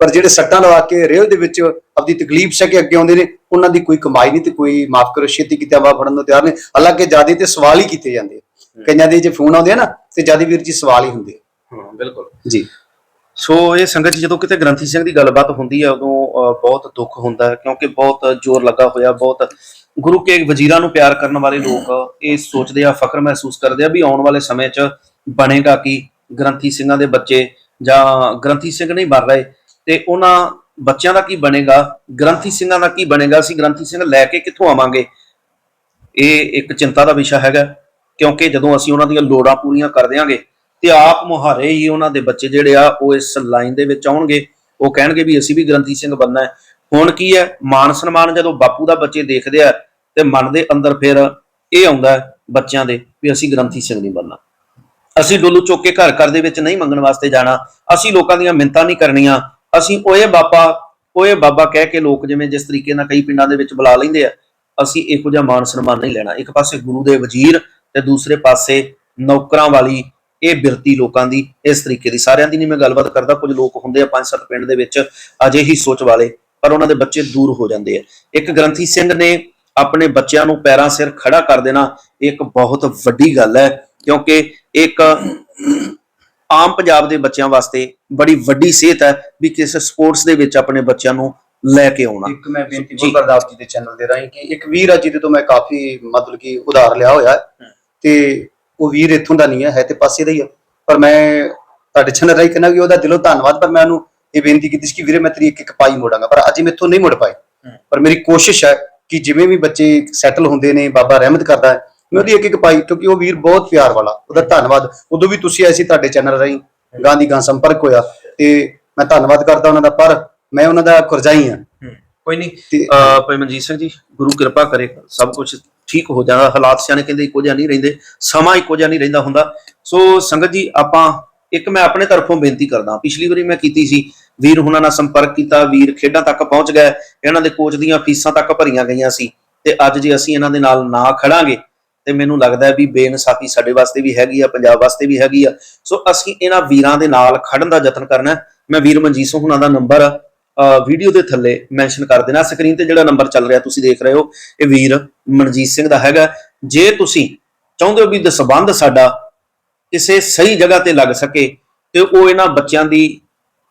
S4: ਪਰ ਜਿਹੜੇ ਸੱਟਾਂ ਲਵਾ ਕੇ ਰੇਲ ਦੇ ਵਿੱਚ ਆਪਣੀ ਤਕਲੀਫ ਸਹਿ ਕੇ ਅੱਗੇ ਆਉਂਦੇ ਨੇ ਉਹਨਾਂ ਦੀ ਕੋਈ ਕਮਾਈ ਨਹੀਂ ਤੇ ਕੋਈ ਮਾਫ ਕਰੋ ਛੇਤੀ ਕਿਤੇ ਆਵਾ ਫੜਨ ਨੂੰ ਤਿਆਰ ਨੇ। ਹਾਲਾਂਕਿ ਜ਼ਿਆਦਾ ਤੇ ਸਵਾਲ ਹੀ ਕੀਤੇ ਜਾਂਦੇ ਕਈਆਂ ਦੇ ਜੇ ਫੋਨ ਆਉਂਦੇ ਆ ਨਾ ਤੇ ਜ਼ਿਆਦਾ ਵੀਰ ਜੀ ਸਵਾਲ ਹੀ ਹੁੰਦੇ
S1: ਹਾਂ ਬਿਲਕੁਲ।
S4: ਜੀ।
S1: ਸੋ ਇਹ ਸੰਗਤ ਜੀ ਜਦੋਂ ਕਿਤੇ ਗ੍ਰੰਥੀ ਸਿੰਘ ਦੀ ਗੱਲਬਾਤ ਹੁੰਦੀ ਹੈ ਉਦੋਂ ਬਹੁਤ ਦੁੱਖ ਹੁੰਦਾ ਹੈ ਕਿਉਂਕਿ ਬਹੁਤ ਜ਼ੋਰ ਲੱਗਾ ਹੋਇਆ ਬਹੁਤ ਗੁਰੂ ਕੇ ਵਜ਼ੀਰਾਂ ਨੂੰ ਪਿਆਰ ਕਰਨ ਵਾਲੇ ਲੋਕ ਇਹ ਸੋਚਦੇ ਆ ਫਖਰ ਮਹਿਸੂਸ ਕਰਦੇ ਆ ਵੀ ਆਉਣ ਵਾਲੇ ਸਮੇਂ 'ਚ ਬਣੇਗਾ ਕੀ ਗ੍ਰੰਥੀ ਸਿੰਘਾਂ ਦੇ ਬੱਚੇ ਜਾਂ ਗ੍ਰੰਥੀ ਸਿੰਘ ਨਹੀਂ ਬਣ ਰਹੇ ਤੇ ਉਹਨਾਂ ਬੱਚਿਆਂ ਦਾ ਕੀ ਬਣੇਗਾ, ਗ੍ਰੰਥੀ ਸਿੰਘਾਂ ਦਾ ਕੀ ਬਣੇਗਾ, ਅਸੀਂ ਗ੍ਰੰਥੀ ਸਿੰਘ ਲੈ ਕੇ ਕਿੱਥੋਂ ਆਵਾਂਗੇ? ਇਹ ਇੱਕ ਚਿੰਤਾ ਦਾ ਵਿਸ਼ਾ ਹੈਗਾ, ਕਿਉਂਕਿ ਜਦੋਂ ਅਸੀਂ ਉਹਨਾਂ ਦੀਆਂ ਲੋੜਾਂ ਪੂਰੀਆਂ ਕਰ ਦਿਆਂਗੇ ਤੇ ਆਪ ਮੁਹਾਰੇ ਹੀ ਉਹਨਾਂ ਦੇ ਬੱਚੇ ਜਿਹੜੇ ਆ, ਉਹ ਇਸ ਲਾਈਨ ਦੇ ਵਿੱਚ ਆਉਣਗੇ, ਉਹ ਕਹਿਣਗੇ ਵੀ ਅਸੀਂ ਵੀ ਗ੍ਰੰਥੀ ਸਿੰਘ ਬਣਨਾ ਹੈ। ਹੁਣ ਕੀ ਹੈ? ਮਾਨ ਸਨਮਾਨ ਜਦੋਂ ਬਾਪੂ ਦਾ ਬੱਚੇ ਦੇਖਦੇ ਆ ਤੇ ਮਨ ਦੇ ਅੰਦਰ ਫਿਰ ਇਹ ਆਉਂਦਾ ਬੱਚਿਆਂ ਦੇ ਵੀ ਅਸੀਂ ਗ੍ਰੰਥੀ ਸਿੰਘ ਨਹੀਂ ਬਣਨਾ। ਅਸੀਂ ਡੋਲੂ ਚੁੱਕ ਕੇ ਘਰ ਘਰ ਦੇ ਵਿੱਚ ਨਹੀਂ ਮੰਗਣ ਵਾਸਤੇ ਜਾਣਾ, ਅਸੀਂ ਲੋਕਾਂ ਦੀਆਂ ਮਿੰਤਾਂ ਨਹੀਂ ਕਰਨੀਆਂ, ਅਸੀਂ ਓਏ ਬਾਬਾ ਓਏ ਬਾਬਾ ਕਹਿ ਕੇ ਲੋਕ ਜਿਵੇਂ ਜਿਸ ਤਰੀਕੇ ਨਾਲ ਕਈ ਪਿੰਡਾਂ ਦੇ ਵਿੱਚ ਬੁਲਾ ਲੈਂਦੇ ਆ, ਅਸੀਂ ਇਹੋ ਜਿਹਾ ਮਾਨ ਸਨਮਾਨ ਨਹੀਂ ਲੈਣਾ। ਇੱਕ ਪਾਸੇ ਗੁਰੂ ਦੇ ਵਜ਼ੀਰ ਤੇ ਦੂਸਰੇ ਪਾਸੇ ਨੌਕਰਾਂ ਵਾਲੀ ਇਹ ਬਿਰਤੀ ਲੋਕਾਂ ਦੀ, ਇਸ ਤਰੀਕੇ ਦੀ। ਸਾਰਿਆਂ ਦੀ ਨਹੀਂ ਮੈਂ ਗੱਲਬਾਤ ਕਰਦਾ, ਕੁਝ ਲੋਕ ਹੁੰਦੇ ਆ ਪੰਜ ਸੱਤ ਪਿੰਡ ਦੇ ਵਿੱਚ, ਅਜੇ ਹੀ ਸੋਚ ਵਾਲੇ, ਪਰ ਉਹਨਾਂ ਦੇ ਬੱਚੇ ਦੂਰ ਹੋ ਜਾਂਦੇ ਆ। ਇੱਕ ਗ੍ਰੰਥੀ ਸਿੰਘ ਨੇ ਆਪਣੇ ਬੱਚਿਆਂ ਨੂੰ ਪੈਰਾਂ ਸਿਰ ਖੜਾ ਕਰ ਦੇਣਾ ਇੱਕ ਬਹੁਤ ਵੱਡੀ ਗੱਲ ਹੈ। ਕਿਉਂਕਿ ਇੱਕ ਆਮ ਪੰਜਾਬ ਦੇ ਬੱਚਿਆਂ ਵਾਸਤੇ ਬੜੀ ਵੱਡੀ ਸੇਧ ਹੈ ਵੀ ਕਿਸੇ ਸਪੋਰਟਸ ਦੇ ਵਿੱਚ ਆਪਣੇ ਬੱਚਿਆਂ ਨੂੰ ਲੈ ਕੇ ਆਉਣਾ।
S4: ਇੱਕ ਮੈਂ ਬੇਨਤੀ ਆਪ ਜੀ ਦੇ ਚੈਨਲ ਦੇ ਰਾਹੀਂ ਕਿ ਇੱਕ ਵੀਰ ਆ ਜਿਹਦੇ ਤੋਂ ਮੈਂ ਕਾਫੀ ਮਤਲਬ ਕਿ ਉਧਾਰ ਲਿਆ ਹੋਇਆ ਹੈ ਤੇ ਉਹ ਵੀਰ ਇੱਥੋਂ ਦਾ ਨਹੀਂ ਹੈ ਹੈ ਤੇ ਪਾਸੇ ਦਾ ਹੀ ਆ। ਪਰ ਮੈਂ ਤੁਹਾਡੇ ਚੈਨਲ ਰਾਹੀਂ ਕਹਿੰਦਾ ਕਿ ਉਹਦਾ ਦਿਲੋਂ ਧੰਨਵਾਦ ਪਰ ਮੈਂ ਉਹਨੂੰ ਇਹ ਬੇਨਤੀ ਕੀਤੀ ਸੀ ਕਿ ਵੀਰੇ ਮੈਂ ਤੇਰੀ ਇੱਕ ਇੱਕ ਪਾਈ ਮੋੜਾਂਗਾ ਪਰ ਅੱਜ ਮੈਥੋਂ ਨਹੀਂ ਮੁੜ ਪਾਏ। ਪਰ ਮੇਰੀ ਕੋਸ਼ਿਸ਼ ਹੈ ਕਿ ਜਿਵੇਂ ਵੀ ਬੱਚੇ ਸੈਟਲ ਹੁੰਦੇ ਨੇ ਬਾਬਾ ਰਹਿਮਤ ਕਰਦਾ ਹੈ ਮੈਂ ਉਹਦੀ ਇੱਕ ਇੱਕ ਪਾਈ ਕਿਉਂਕਿ ਉਹ ਵੀਰ ਬਹੁਤ ਪਿਆਰ ਵਾਲਾ ਉਹਦਾ ਧੰਨਵਾਦ। ਉਦੋਂ ਵੀ ਤੁਸੀਂ ਆਏ ਸੀ ਤੁਹਾਡੇ ਚੈਨਲ ਰਾਹੀਂ ਗਾਂ ਦੀ ਗਾਂ ਸੰਪਰਕ ਹੋਇਆ ਤੇ ਮੈਂ ਧੰਨਵਾਦ ਕਰਦਾ ਉਹਨਾਂ ਦਾ ਪਰ ਮੈਂ ਉਹਨਾਂ ਦਾ ਕੁਰਜਾਈ ਹਾਂ।
S1: ਕੋਈ ਨਹੀਂ ਭਾਈ ਮਨਜੀਤ ਸਿੰਘ ਜੀ ਗੁਰੂ ਕਿਰਪਾ ਕਰੇ ਸਭ ਕੁਝ ਠੀਕ ਹੋ ਜਾਣਾ। ਹਾਲਾਤ ਸਿਆਣੇ ਕਹਿੰਦੇ ਇੱਕੋ ਜਿਹਾ ਨਹੀਂ ਰਹਿੰਦੇ ਸਮਾਂ ਇੱਕੋ ਜਿਹਾ ਨਹੀਂ ਰਹਿੰਦਾ ਹੁੰਦਾ। ਸੋ ਸੰਗਤ ਜੀ ਆਪਾਂ ਇੱਕ ਮੈਂ ਆਪਣੇ ਤਰਫੋਂ ਬੇਨਤੀ ਕਰਦਾ ਪਿਛਲੀ ਵਾਰੀ ਮੈਂ ਕੀਤੀ ਸੀ ਵੀਰ ਹੁਣਾਂ ਨਾਲ ਸੰਪਰਕ ਕੀਤਾ ਵੀਰ ਖੇਡਾਂ ਤੱਕ ਪਹੁੰਚ ਗਏ ਇਹਨਾਂ ਦੇ ਕੋਚ ਦੀਆਂ ਫੀਸਾਂ ਤੱਕ ਭਰੀਆਂ ਗਈਆਂ ਸੀ ਤੇ ਅੱਜ ਜੇ ਅਸੀਂ ਇਹਨਾਂ ਦੇ ਨਾਲ ਨਾ ਖੜਾਂਗੇ ਤੇ ਮੈਨੂੰ ਲੱਗਦਾ ਵੀ ਬੇਇਨਸਾਫੀ ਸਾਡੇ ਵਾਸਤੇ ਵੀ ਹੈਗੀ ਆ, ਪੰਜਾਬ ਵਾਸਤੇ ਵੀ ਹੈਗੀ ਆ। ਸੋ ਅਸੀਂ ਇਹਨਾਂ ਵੀਰਾਂ ਦੇ ਨਾਲ ਖੜਨ ਦਾ ਯਤਨ ਕਰਨਾ ਮੈਂ ਵੀਰ ਮਨਜੀਤ ਸਿੰਘ ਹੁਣਾਂ ਦਾ ਨੰਬਰ ਵੀਡੀਓ ਦੇ ਥੱਲੇ ਮੈਂਸ਼ਨ ਕਰ ਦੇਣਾ ਸਕਰੀਨ ਤੇ ਜਿਹੜਾ ਨੰਬਰ ਚੱਲ ਰਿਹਾ ਤੁਸੀਂ ਦੇਖ ਰਹੇ ਹੋ। ਇਹ ਵੀਰ ਮਨਜੀਤ ਸਿੰਘ ਦਾ ਹੈਗਾ। ਜੇ ਤੁਸੀਂ ਚਾਹੁੰਦੇ ਹੋ ਵੀ ਦਸਬੰਧ ਸਾਡਾ ਕਿਸੇ ਸਹੀ ਜਗ੍ਹਾ ਤੇ ਲੱਗ ਸਕੇ, ਤੇ ਉਹ ਇਹਨਾਂ ਬੱਚਿਆਂ ਦੀ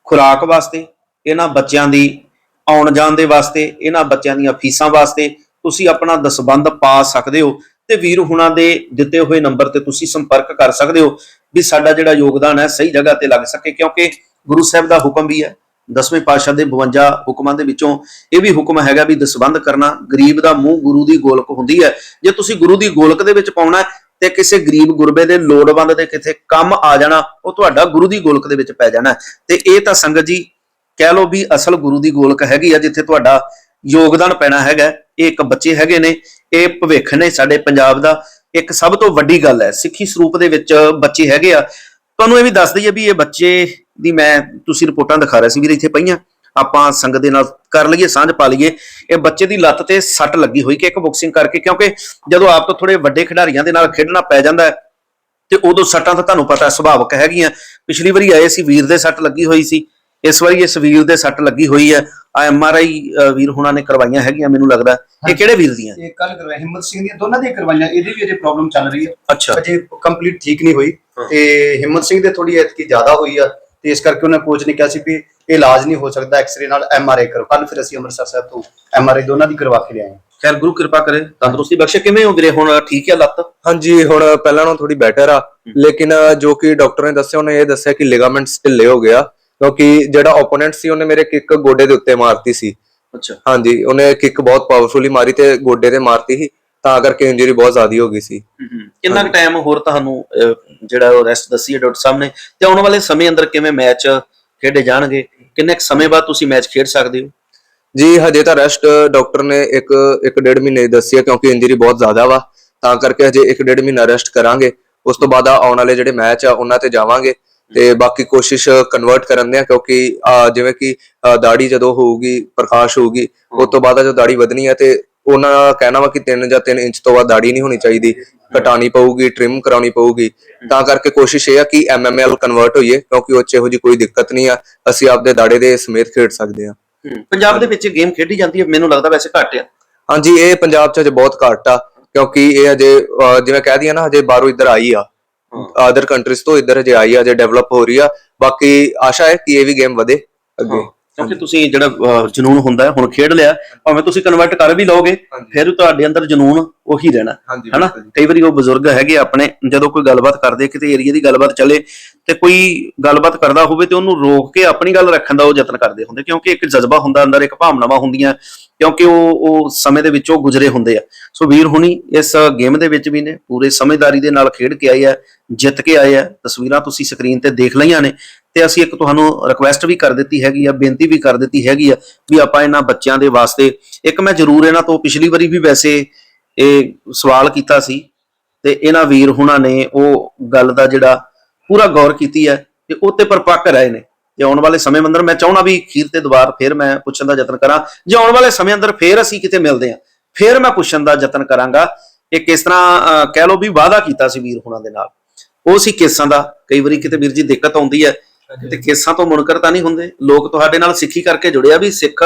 S1: ਖੁਰਾਕ ਵਾਸਤੇ, ਇਹਨਾਂ ਬੱਚਿਆਂ ਦੀ ਆਉਣ ਜਾਣ ਦੇ ਵਾਸਤੇ, ਇਹਨਾਂ ਬੱਚਿਆਂ ਦੀਆਂ ਫੀਸਾਂ ਵਾਸਤੇ ਤੁਸੀਂ ਆਪਣਾ ਦਸਬੰਧ ਪਾ ਸਕਦੇ ਹੋ। ਤੇ ਵੀਰ ਹੁਣਾਂ ਦੇ ਦਿੱਤੇ ਹੋਏ ਨੰਬਰ ਤੇ ਤੁਸੀਂ ਸੰਪਰਕ ਕਰ ਸਕਦੇ ਹੋ ਵੀ ਸਾਡਾ ਜਿਹੜਾ ਯੋਗਦਾਨ ਹੈ ਸਹੀ ਜਗ੍ਹਾ ਤੇ ਲੱਗ ਸਕੇ, ਕਿਉਂਕਿ ਗੁਰੂ ਸਾਹਿਬ ਦਾ ਹੁਕਮ ਵੀ ਹੈ, ਦਸਵੇਂ ਪਾਤਸ਼ਾਹ ਦੇ 52 ਹੁਕਮਾਂ ਦੇ ਵਿੱਚੋਂ ਇਹ ਵੀ ਹੁਕਮ ਹੈਗਾ ਵੀ ਦਸਬੰਦ ਕਰਨਾ, ਗਰੀਬ ਦਾ ਮੂੰਹ ਗੁਰੂ ਦੀ ਗੋਲਕ ਹੁੰਦੀ ਹੈ। ਜੇ ਤੁਸੀਂ ਗੁਰੂ ਦੀ ਗੋਲਕ ਦੇ ਵਿੱਚ ਪਾਉਣਾ ਤੇ ਕਿਸੇ ਗਰੀਬ ਗੁਰਬੇ ਦੇ ਲੋੜਵੰਦ ਦੇ ਕਿਥੇ ਕੰਮ ਆ ਜਾਣਾ, ਉਹ ਤੁਹਾਡਾ ਗੁਰੂ ਦੀ ਗੋਲਕ ਦੇ ਵਿੱਚ ਪੈ ਜਾਣਾ ਤੇ ਇਹ ਤਾਂ ਸੰਗਤ ਜੀ ਕਹਿ ਲਓ ਵੀ ਅਸਲ ਗੁਰੂ ਦੀ ਗੋਲਕ ਹੈਗੀ ਆ, ਜਿੱਥੇ ਤੁਹਾਡਾ ਯੋਗਦਾਨ ਪੈਣਾ ਹੈਗਾ ਇਹ ਇੱਕ ਬੱਚੇ ਹੈਗੇ ਨੇ। ਇਹ ਭਵਿੱਖ ਨੇ ਸਾਡੇ ਪੰਜਾਬ ਦਾ ਇੱਕ ਸਭ ਤੋਂ ਵੱਡੀ ਗੱਲ ਹੈ। ਸਿੱਖੀ ਸਰੂਪ ਦੇ ਵਿੱਚ ਬੱਚੇ ਹੈਗੇ ਆ। ਤੁਹਾਨੂੰ ਇਹ ਵੀ ਦੱਸ ਦਈਏ ਵੀ ਇਹ ਬੱਚੇ ਦੀ ਮੈਂ ਤੁਸੀਂ ਰਿਪੋਰਟਾਂ ਦਿਖਾ ਰਿਹਾ ਸੀ ਵੀਰੇ ਇੱਥੇ ਪਈਆਂ। ਆਪਾਂ ਸੰਗਤ ਦੇ ਨਾਲ ਕਰ ਲਈਏ, ਸਾਂਝ ਪਾ ਲਈਏ। ਇਹ ਬੱਚੇ ਦੀ ਲੱਤ ਤੇ ਸੱਟ ਲੱਗੀ ਹੋਈ ਕਿ ਇੱਕ ਬਾਕਸਿੰਗ ਕਰਕੇ ਕਿਉਂਕਿ ਜਦੋਂ ਆਪ ਤੋਂ ਥੋੜੇ ਵੱਡੇ ਖਿਡਾਰੀਆਂ ਦੇ ਨਾਲ ਖੇਡਣਾ ਪੈ ਜਾਂਦਾ ਹੈ ਤੇ ਉਦੋਂ ਸੱਟਾਂ ਤਾਂ ਤੁਹਾਨੂੰ ਪਤਾ ਹੈ ਸੁਭਾਵਕ ਹੈਗੀਆਂ। ਪਿਛਲੀ ਵਾਰੀ ਆਏ ਸੀ, ਵੀਰ ਦੇ ਸੱਟ ਲੱਗੀ ਹੋਈ ਸੀ। ਇਸ ਵਾਰੀ ਇਸ ਵੀਰ ਦੇ ਸੱਟ ਲੱਗੀ ਹੋਈ ਹੈ। ਐਮ ਆਰ ਆਈ ਵੀਰ ਹੁਣਾਂ ਨੇ ਕਰਵਾਈਆਂ ਹੈਗੀਆਂ ਮੈਨੂੰ ਲੱਗਦਾ। ਇਹ ਕਿਹੜੇ ਵੀਰ ਦੀਆਂ?
S4: ਇਹ ਕੱਲ ਕਰਵਾਇਆ ਹਿੰਮਤ ਸਿੰਘ ਦੀਆਂ ਦੋਨਾਂ ਦੀਆਂ ਕਰਵਾਈਆਂ ਇਹਦੀ ਵੀ ਅਜੇ ਪ੍ਰੋਬਲਮ ਚੱਲ ਰਹੀ ਹੈ।
S1: ਅੱਛਾ।
S4: ਅਜੇ ਕੰਪਲੀਟ ਠੀਕ ਨਹੀਂ ਹੋਈ। ਤੇ ਹਿੰਮਤ ਸਿੰਘ ਦੇ ਥੋੜੀ ਐਤਕੀ ਜ਼ਿਆਦਾ ਹੋਈ ਆ ਤੇ ਇਸ ਕਰਕੇ ਉਹਨਾਂ ਕੋਚ ਨੇ ਕਿਹਾ ਸੀ ਵੀ ਇਹ ਇਲਾਜ ਨਹੀਂ ਹੋ ਸਕਦਾ ਐਕਸ-ਰੇ ਨਾਲ ਐਮ-ਆਰ-ਆਈ ਕਰੋ। ਕੱਲ ਫਿਰ ਅਸੀਂ ਅੰਮ੍ਰਿਤਸਰ ਸਾਹਿਬ ਤੋਂ ਐਮ-ਆਰ-ਆਈ ਦੋਨਾਂ ਦੀ ਕਰਵਾ ਕੇ ਲਿਆਏ
S1: ਖੈਰ ਗੁਰੂ ਕਿਰਪਾ ਕਰੇ ਤੰਦਰੁਸਤੀ ਬਖਸ਼ੇ। ਕਿਵੇਂ ਹੋ ਵੀਰੇ ਹੁਣ ਠੀਕ ਹੈ ਲੱਤ?
S2: ਹਾਂਜੀ ਹੁਣ ਪਹਿਲਾਂ ਨਾਲੋਂ ਥੋੜੀ ਬੈਟਰ ਆ। ਲੇਕਿਨ ਜੋ ਕਿ ਡਾਕਟਰ ਨੇ ਦੱਸਿਆ ਉਹਨੇ ਇਹ ਦੱਸਿਆ ਕਿ ਲਿਗਾਮੈਂਟਸ ਢਿੱਲੇ ਹੋ ਗਿਆ ਕਿਉਂਕਿ ਜਿਹੜਾ ਓਪੋਨੈਂਟ ਸੀ ਉਹਨੇ ਮੇਰੇ ਕਿੱਕ ਗੋਡੇ ਦੇ ਉੱਤੇ ਮਾਰਤੀ ਸੀ।
S1: ਅੱਛਾ।
S2: ਹਾਂਜੀ ਉਹਨੇ ਕਿੱਕ ਬਹੁਤ ਪਾਵਰਫੁਲੀ ਮਾਰੀ ਤੇ ਗੋਡੇ ਤੇ ਮਾਰਤੀ ਸੀ ਤਾਂ ਕਰਕੇ ਇੰਜਰੀ ਬਹੁਤ ਜ਼ਿਆਦਾ ਹੋ ਗਈ ਸੀ।
S1: ਕਿੰਨਾ ਕੁ ਟਾਈਮ ਹੋਰ ਤੁਹਾਨੂੰ ਜਿਹੜਾ ਉਹ ਰੈਸਟ ਦੱਸੀ ਹੈ ਡਾਕਟਰ ਸਾਹਿਬ ਨੇ? ਤੇ ਆਉਣ ਵਾਲੇ ਸਮੇਂ ਅੰਦਰ ਕਿਵੇਂ ਮੈਚ ਖੇਡੇ ਜਾਣਗੇ? ਕਿੰਨੇ ਕੁ ਸਮੇਂ ਬਾਅਦ ਤੁਸੀਂ ਮੈਚ ਖੇਡ ਸਕਦੇ ਹੋ?
S2: ਜੀ ਹਜੇ ਤਾਂ ਰੈਸਟ ਡਾਕਟਰ ਨੇ ਇੱਕ ਇੱਕ ਡੇਢ ਮਹੀਨੇ ਦੱਸੀ ਹੈ ਕਿਉਂਕਿ ਇੰਜਰੀ ਬਹੁਤ ਜ਼ਿਆਦਾ ਵਾ। ਤਾਂ ਕਰਕੇ ਹਜੇ ਇੱਕ ਡੇਢ ਮਹੀਨਾ ਰੈਸਟ ਕਰਾਂਗੇ। ਉਸ ਤੋਂ ਬਾਅਦ ਆਉਣ ਵਾਲੇ ਜਿਹੜੇ ਮੈਚ ਆ ਉਹਨਾਂ ਤੇ ਜਾਵਾਂਗੇ। ਤੇ ਬਾਕੀ ਕੋਸ਼ਿਸ਼ ਕਨਵਰਟ ਕਰਨ ਦੇ ਆ ਕਿਉਂਕਿ ਜਿਵੇਂ ਕਿ ਦਾੜੀ ਜਦੋਂ ਹੋਊਗੀ ਪ੍ਰਕਾਸ਼ ਹੋਊਗੀ ਉਸ ਤੋਂ ਬਾਅਦ ਜਦੋਂ ਦਾੜੀ ਵਧਣੀ ਹੈ ਤੇ ਉਹਨਾਂ ਦਾ ਕਹਿਣਾ ਵਾ ਕਿ 3 ਜਾਂ 3 ਇੰਚ ਤੋਂ ਬਾਅਦ ਦਾੜੀ ਨਹੀਂ ਹੋਣੀ ਚਾਹੀਦੀ। ਕਟਾਣੀ ਪਊਗੀ ਟ੍ਰਿਮ ਕਰਾਉਣੀ ਪਊਗੀ। ਤਾਂ ਕਰਕੇ ਕੋਸ਼ਿਸ਼ ਇਹ ਆ ਕਿ ਐਮਐਮਐਲ ਕਨਵਰਟ ਹੋਈਏ ਕਿਉਂਕਿ ਉਹ 'ਚ ਇਹੋ ਜੀ ਕੋਈ ਦਿੱਕਤ ਨਹੀਂ ਆ। ਅਸੀਂ ਆਪਦੇ ਦਾੜੇ ਦੇ ਸਮੇਤ ਖੇਡ ਸਕਦੇ ਆ।
S1: ਪੰਜਾਬ ਦੇ ਵਿੱਚ ਗੇਮ ਖੇਡੀ ਜਾਂਦੀ ਹੈ ਮੈਨੂੰ ਲੱਗਦਾ ਵੈਸੇ ਘੱਟ ਆ।
S2: ਹਾਂਜੀ ਇਹ ਪੰਜਾਬ 'ਚ ਅਜੇ ਬਹੁਤ ਘੱਟ ਆ ਕਿਉਂਕਿ ਇਹ ਅਜੇ ਜਿਵੇਂ ਕਹਿ ਦਈਏ ਨਾ ਅਜੇ ਬਾਹਰੋਂ ਇੱਧਰ ਆਈ ਆ। ਅਦਰ ਕੰਟਰੀਜ਼ ਤੋਂ ਇੱਧਰ ਅਜੇ ਆਈ ਆ ਜੇ ਡਿਵੈਲਪ ਹੋ ਰਹੀ ਆ। ਬਾਕੀ ਆਸ਼ਾ ਹੈ ਕਿ ਇਹ ਵੀ ਗੇਮ ਵਧੇ ਅੱਗੇ।
S1: ਕਿਉਂਕਿ ਤੁਸੀਂ ਜਿਹੜਾ ਅਹ, ਜਨੂਨ ਹੁੰਦਾ ਹੈ ਹੁਣ ਖੇਡ ਲਿਆ ਭਾਵੇਂ ਤੁਸੀਂ ਕਨਵਰਟ ਕਰ ਵੀ ਲਓਗੇ ਫਿਰ ਤੁਹਾਡੇ ਅੰਦਰ ਜਨੂਨ ਉਹੀ ਰਹਿਣਾ।
S2: ਹਾਂਜੀ
S1: ਹਨਾ? ਕਈ ਵਾਰੀ ਉਹ ਬਜ਼ੁਰਗ ਹੈਗੇ ਆਪਣੇ ਜਦੋਂ ਕੋਈ ਗੱਲਬਾਤ ਕਰਦੇ ਕਿਤੇ ਏਰੀਆ ਦੀ ਗੱਲਬਾਤ ਚੱਲੇ ਤੇ ਕੋਈ ਗੱਲਬਾਤ ਕਰਦਾ ਹੋਵੇ ਤੇ ਉਹਨੂੰ ਰੋਕ ਕੇ ਆਪਣੀ ਗੱਲ ਰੱਖਣ ਦਾ ਉਹ ਯਤਨ ਕਰਦੇ ਹੁੰਦੇ। ਕਿਉਂਕਿ ਇੱਕ ਜਜ਼ਬਾ ਹੁੰਦਾ ਅੰਦਰ ਇੱਕ ਭਾਵਨਾਵਾਂ ਹੁੰਦੀਆਂ ਕਿਉਂਕਿ ਉਹ ਉਹ ਸਮੇਂ ਦੇ ਵਿੱਚੋਂ ਗੁਜ਼ਰੇ ਹੁੰਦੇ ਆ। ਸੋ ਵੀਰ ਹੁਣੀ ਇਸ ਗੇਮ ਦੇ ਵਿੱਚ ਵੀ ਨੇ ਪੂਰੇ ਸਮਝਦਾਰੀ ਦੇ ਨਾਲ ਖੇਡ ਕੇ ਆਏ ਆ ਜਿੱਤ ਕੇ ਆਏ ਆ। ਤਸਵੀਰਾਂ ਤੁਸੀਂ ਸਕਰੀਨ ਤੇ ਦੇਖ ਲਈਆਂ ਨੇ। ਤੇ ਅਸੀਂ ਇੱਕ ਤੁਹਾਨੂੰ ਰਿਕੁਐਸਟ ਵੀ ਕਰ ਦਿੱਤੀ ਹੈਗੀ ਆ ਬੇਨਤੀ ਵੀ ਕਰ ਦਿੱਤੀ ਹੈਗੀ ਆ ਵੀ ਆਪਾਂ ਇਹਨਾਂ ਬੱਚਿਆਂ ਦੇ ਵਾਸਤੇ ਇੱਕ ਮੈਂ ਜ਼ਰੂਰ ਇਹਨਾਂ ਤੋਂ ਪਿਛਲੀ ਵਾਰੀ ਵੀ ਵੈਸੇ ਇਹ ਸਵਾਲ ਕੀਤਾ ਸੀ ਤੇ ਇਹਨਾਂ ਵੀਰ ਹੁਣਾਂ ਨੇ ਉਹ ਗੱਲ ਦਾ ਜਿਹੜਾ ਪੂਰਾ ਗੌਰ ਕੀਤੀ ਹੈ ਤੇ ਉਹ ਤੇ ਪਰਪੱਕ ਰਹੇ ਨੇ। ਤੇ ਆਉਣ ਵਾਲੇ ਸਮੇਂ ਅੰਦਰ ਮੈਂ ਚਾਹਣਾ ਵੀ ਖੀਰ ਤੇ ਦੁਬਾਰ ਫੇਰ ਮੈਂ ਪੁੱਛਣ ਦਾ ਯਤਨ ਕਰਾਂ। ਜੇ ਆਉਣ ਵਾਲੇ ਸਮੇਂ ਅੰਦਰ ਫੇਰ ਅਸੀਂ ਕਿਤੇ ਮਿਲਦੇ ਹਾਂ ਫੇਰ ਮੈਂ ਪੁੱਛਣ ਦਾ ਯਤਨ ਕਰਾਂਗਾ। ਕਿ ਕਿਸ ਤਰ੍ਹਾਂ ਅਹ, ਕਹਿ ਲਓ ਵੀ ਵਾਅਦਾ ਕੀਤਾ ਸੀ ਵੀਰ ਹੁਣਾਂ ਦੇ ਨਾਲ। ਉਹ ਸੀ ਕੇਸਾਂ ਦਾ ਕਈ ਵਾਰੀ ਕਿਤੇ ਵੀਰ ਜੀ ਦਿੱਕਤ ਆਉਂਦੀ ਹੈ ਤੇ ਕੇਸਾਂ ਤੋਂ ਮੁਨਕਰ ਤਾਂ ਨਹੀਂ ਹੁੰਦੇ। ਲੋਕ ਤੁਹਾਡੇ ਨਾਲ ਸਿੱਖੀ ਕਰਕੇ ਜੁੜਿਆ ਵੀ ਸਿੱਖ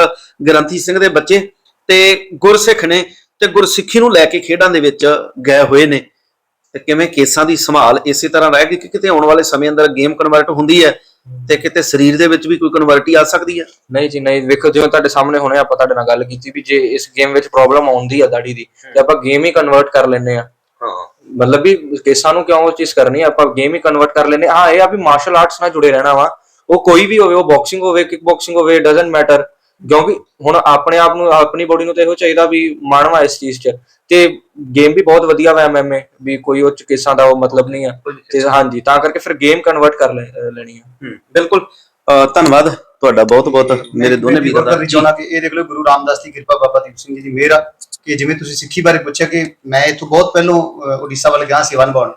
S1: ਗ੍ਰੰਥੀ ਸਿੰਘ ਦੇ ਬੱਚੇ ਤੇ ਗੁਰਸਿੱਖ ਨੇ ਤੇ ਗੁਰਸਿੱਖੀ ਨੂੰ ਲੈ ਕੇ ਖੇਡਾਂ ਦੇ ਵਿੱਚ ਗਏ ਹੋਏ ਨੇ। ਤੇ ਕਿਵੇਂ ਕੇਸਾਂ ਦੀ ਸੰਭਾਲ ਇਸੇ ਤਰ੍ਹਾਂ ਰਹਿ ਗਈ ਕਿ ਕਿਤੇ ਆਉਣ ਵਾਲੇ ਸਮੇਂ ਅੰਦਰ ਗੇਮ ਕਨਵਰਟ ਹੁੰਦੀ ਹੈ ਤੇ ਕਿਤੇ ਸਰੀਰ ਦੇ ਵਿੱਚ ਵੀ ਕੋਈ ਕਨਵਰਟੀ ਆ ਸਕਦੀ ਹੈ?
S3: ਨਹੀਂ ਜੀ ਨਹੀਂ। ਵੇਖੋ ਜਿਵੇਂ ਤੁਹਾਡੇ ਸਾਹਮਣੇ ਹੁਣੇ ਆਪਾਂ ਤੁਹਾਡੇ ਨਾਲ ਗੱਲ ਕੀਤੀ ਵੀ ਜੇ ਇਸ ਗੇਮ ਵਿੱਚ ਪ੍ਰੋਬਲਮ ਆਉਂਦੀ ਆ ਦਾੜੀ ਦੀ ਤੇ ਆਪਾਂ ਗੇਮ ਹੀ ਕਨਵਰਟ ਕਰ ਲੈਨੇ ਆ।
S1: ਹਾਂ।
S3: ਮਤਲਬ ਵੀ ਕੇਸਾਂ ਨੂੰ ਕਿਉਂ ਉਹ ਚੀਜ਼ ਕਰਨੀ ਆਪਾਂ ਗੇਮ ਹੀ ਕਨਵਰਟ ਕਰ ਲੈਨੇ ਹਾਂ ਇਹ ਆ ਵੀ ਮਾਰਸ਼ਲ ਆਰਟਸ ਨਾਲ ਜੁੜੇ ਰਹਿਣਾ ਵਾ। ਉਹ ਕੋਈ ਵੀ ਹੋਵੇ, ਉਹ ਬਾਕਸਿੰਗ ਹੋਵੇ ਕਿਕ ਬਾਕਸਿੰਗ ਹੋਵੇ ਡਸਨਟ ਮੈਟਰ ਕਿਉਂਕਿ ਹੁਣ ਆਪਣੇ ਆਪ ਨੂੰ, ਆਪਣੀ ਬੋਡੀ ਨੂੰ ਤੇ ਇਹੋ ਚਾਹੀਦਾ ਵੀ ਮਾਣਵਾ ਇਸ ਚੀਜ਼ 'ਚ। ਤੇ ਗੇਮ ਵੀ ਬਹੁਤ ਵਧੀਆ ਵਾ ਐਮਐਮਏ ਵੀ ਕੋਈ ਉਹ 'ਚ ਕੇਸਾਂ ਦਾ ਉਹ ਮਤਲਬ ਨਹੀਂ ਆ। ਤੇ ਹਾਂਜੀ, ਤਾਂ ਕਰਕੇ ਫਿਰ ਗੇਮ ਕਨਵਰਟ ਕਰ ਲੈ- ਲੈਣੀ ਆ।
S1: ਬਿਲਕੁਲ। ਧੰਨਵਾਦ। ਤੁਹਾਡਾ ਬਹੁਤ ਬਹੁਤ ਮੇਰੇ ਦੋਨੇ ਵੀਰਾਂ ਦਾ
S4: ਚਾਹੁੰਦਾ ਕਿ ਇਹ ਦੇਖ ਲਓ ਗੁਰੂ ਰਾਮਦਾਸ ਦੀ ਕਿਰਪਾ ਬਾਬਾ ਦੀਪ ਸਿੰਘ ਜੀ ਦੀ ਮਿਹਰ ਆ ਕਿ ਜਿਵੇਂ ਤੁਸੀਂ ਸਿੱਖੀ ਬਾਰੇ ਪੁੱਛਿਆ ਕਿ ਮੈਂ ਇੱਥੋਂ ਬਹੁਤ ਪਹਿਲਾਂ ਉੜੀਸਾ ਵੱਲ ਗਿਆ ਸੇਵਾ ਨਿਭਾਉਣ।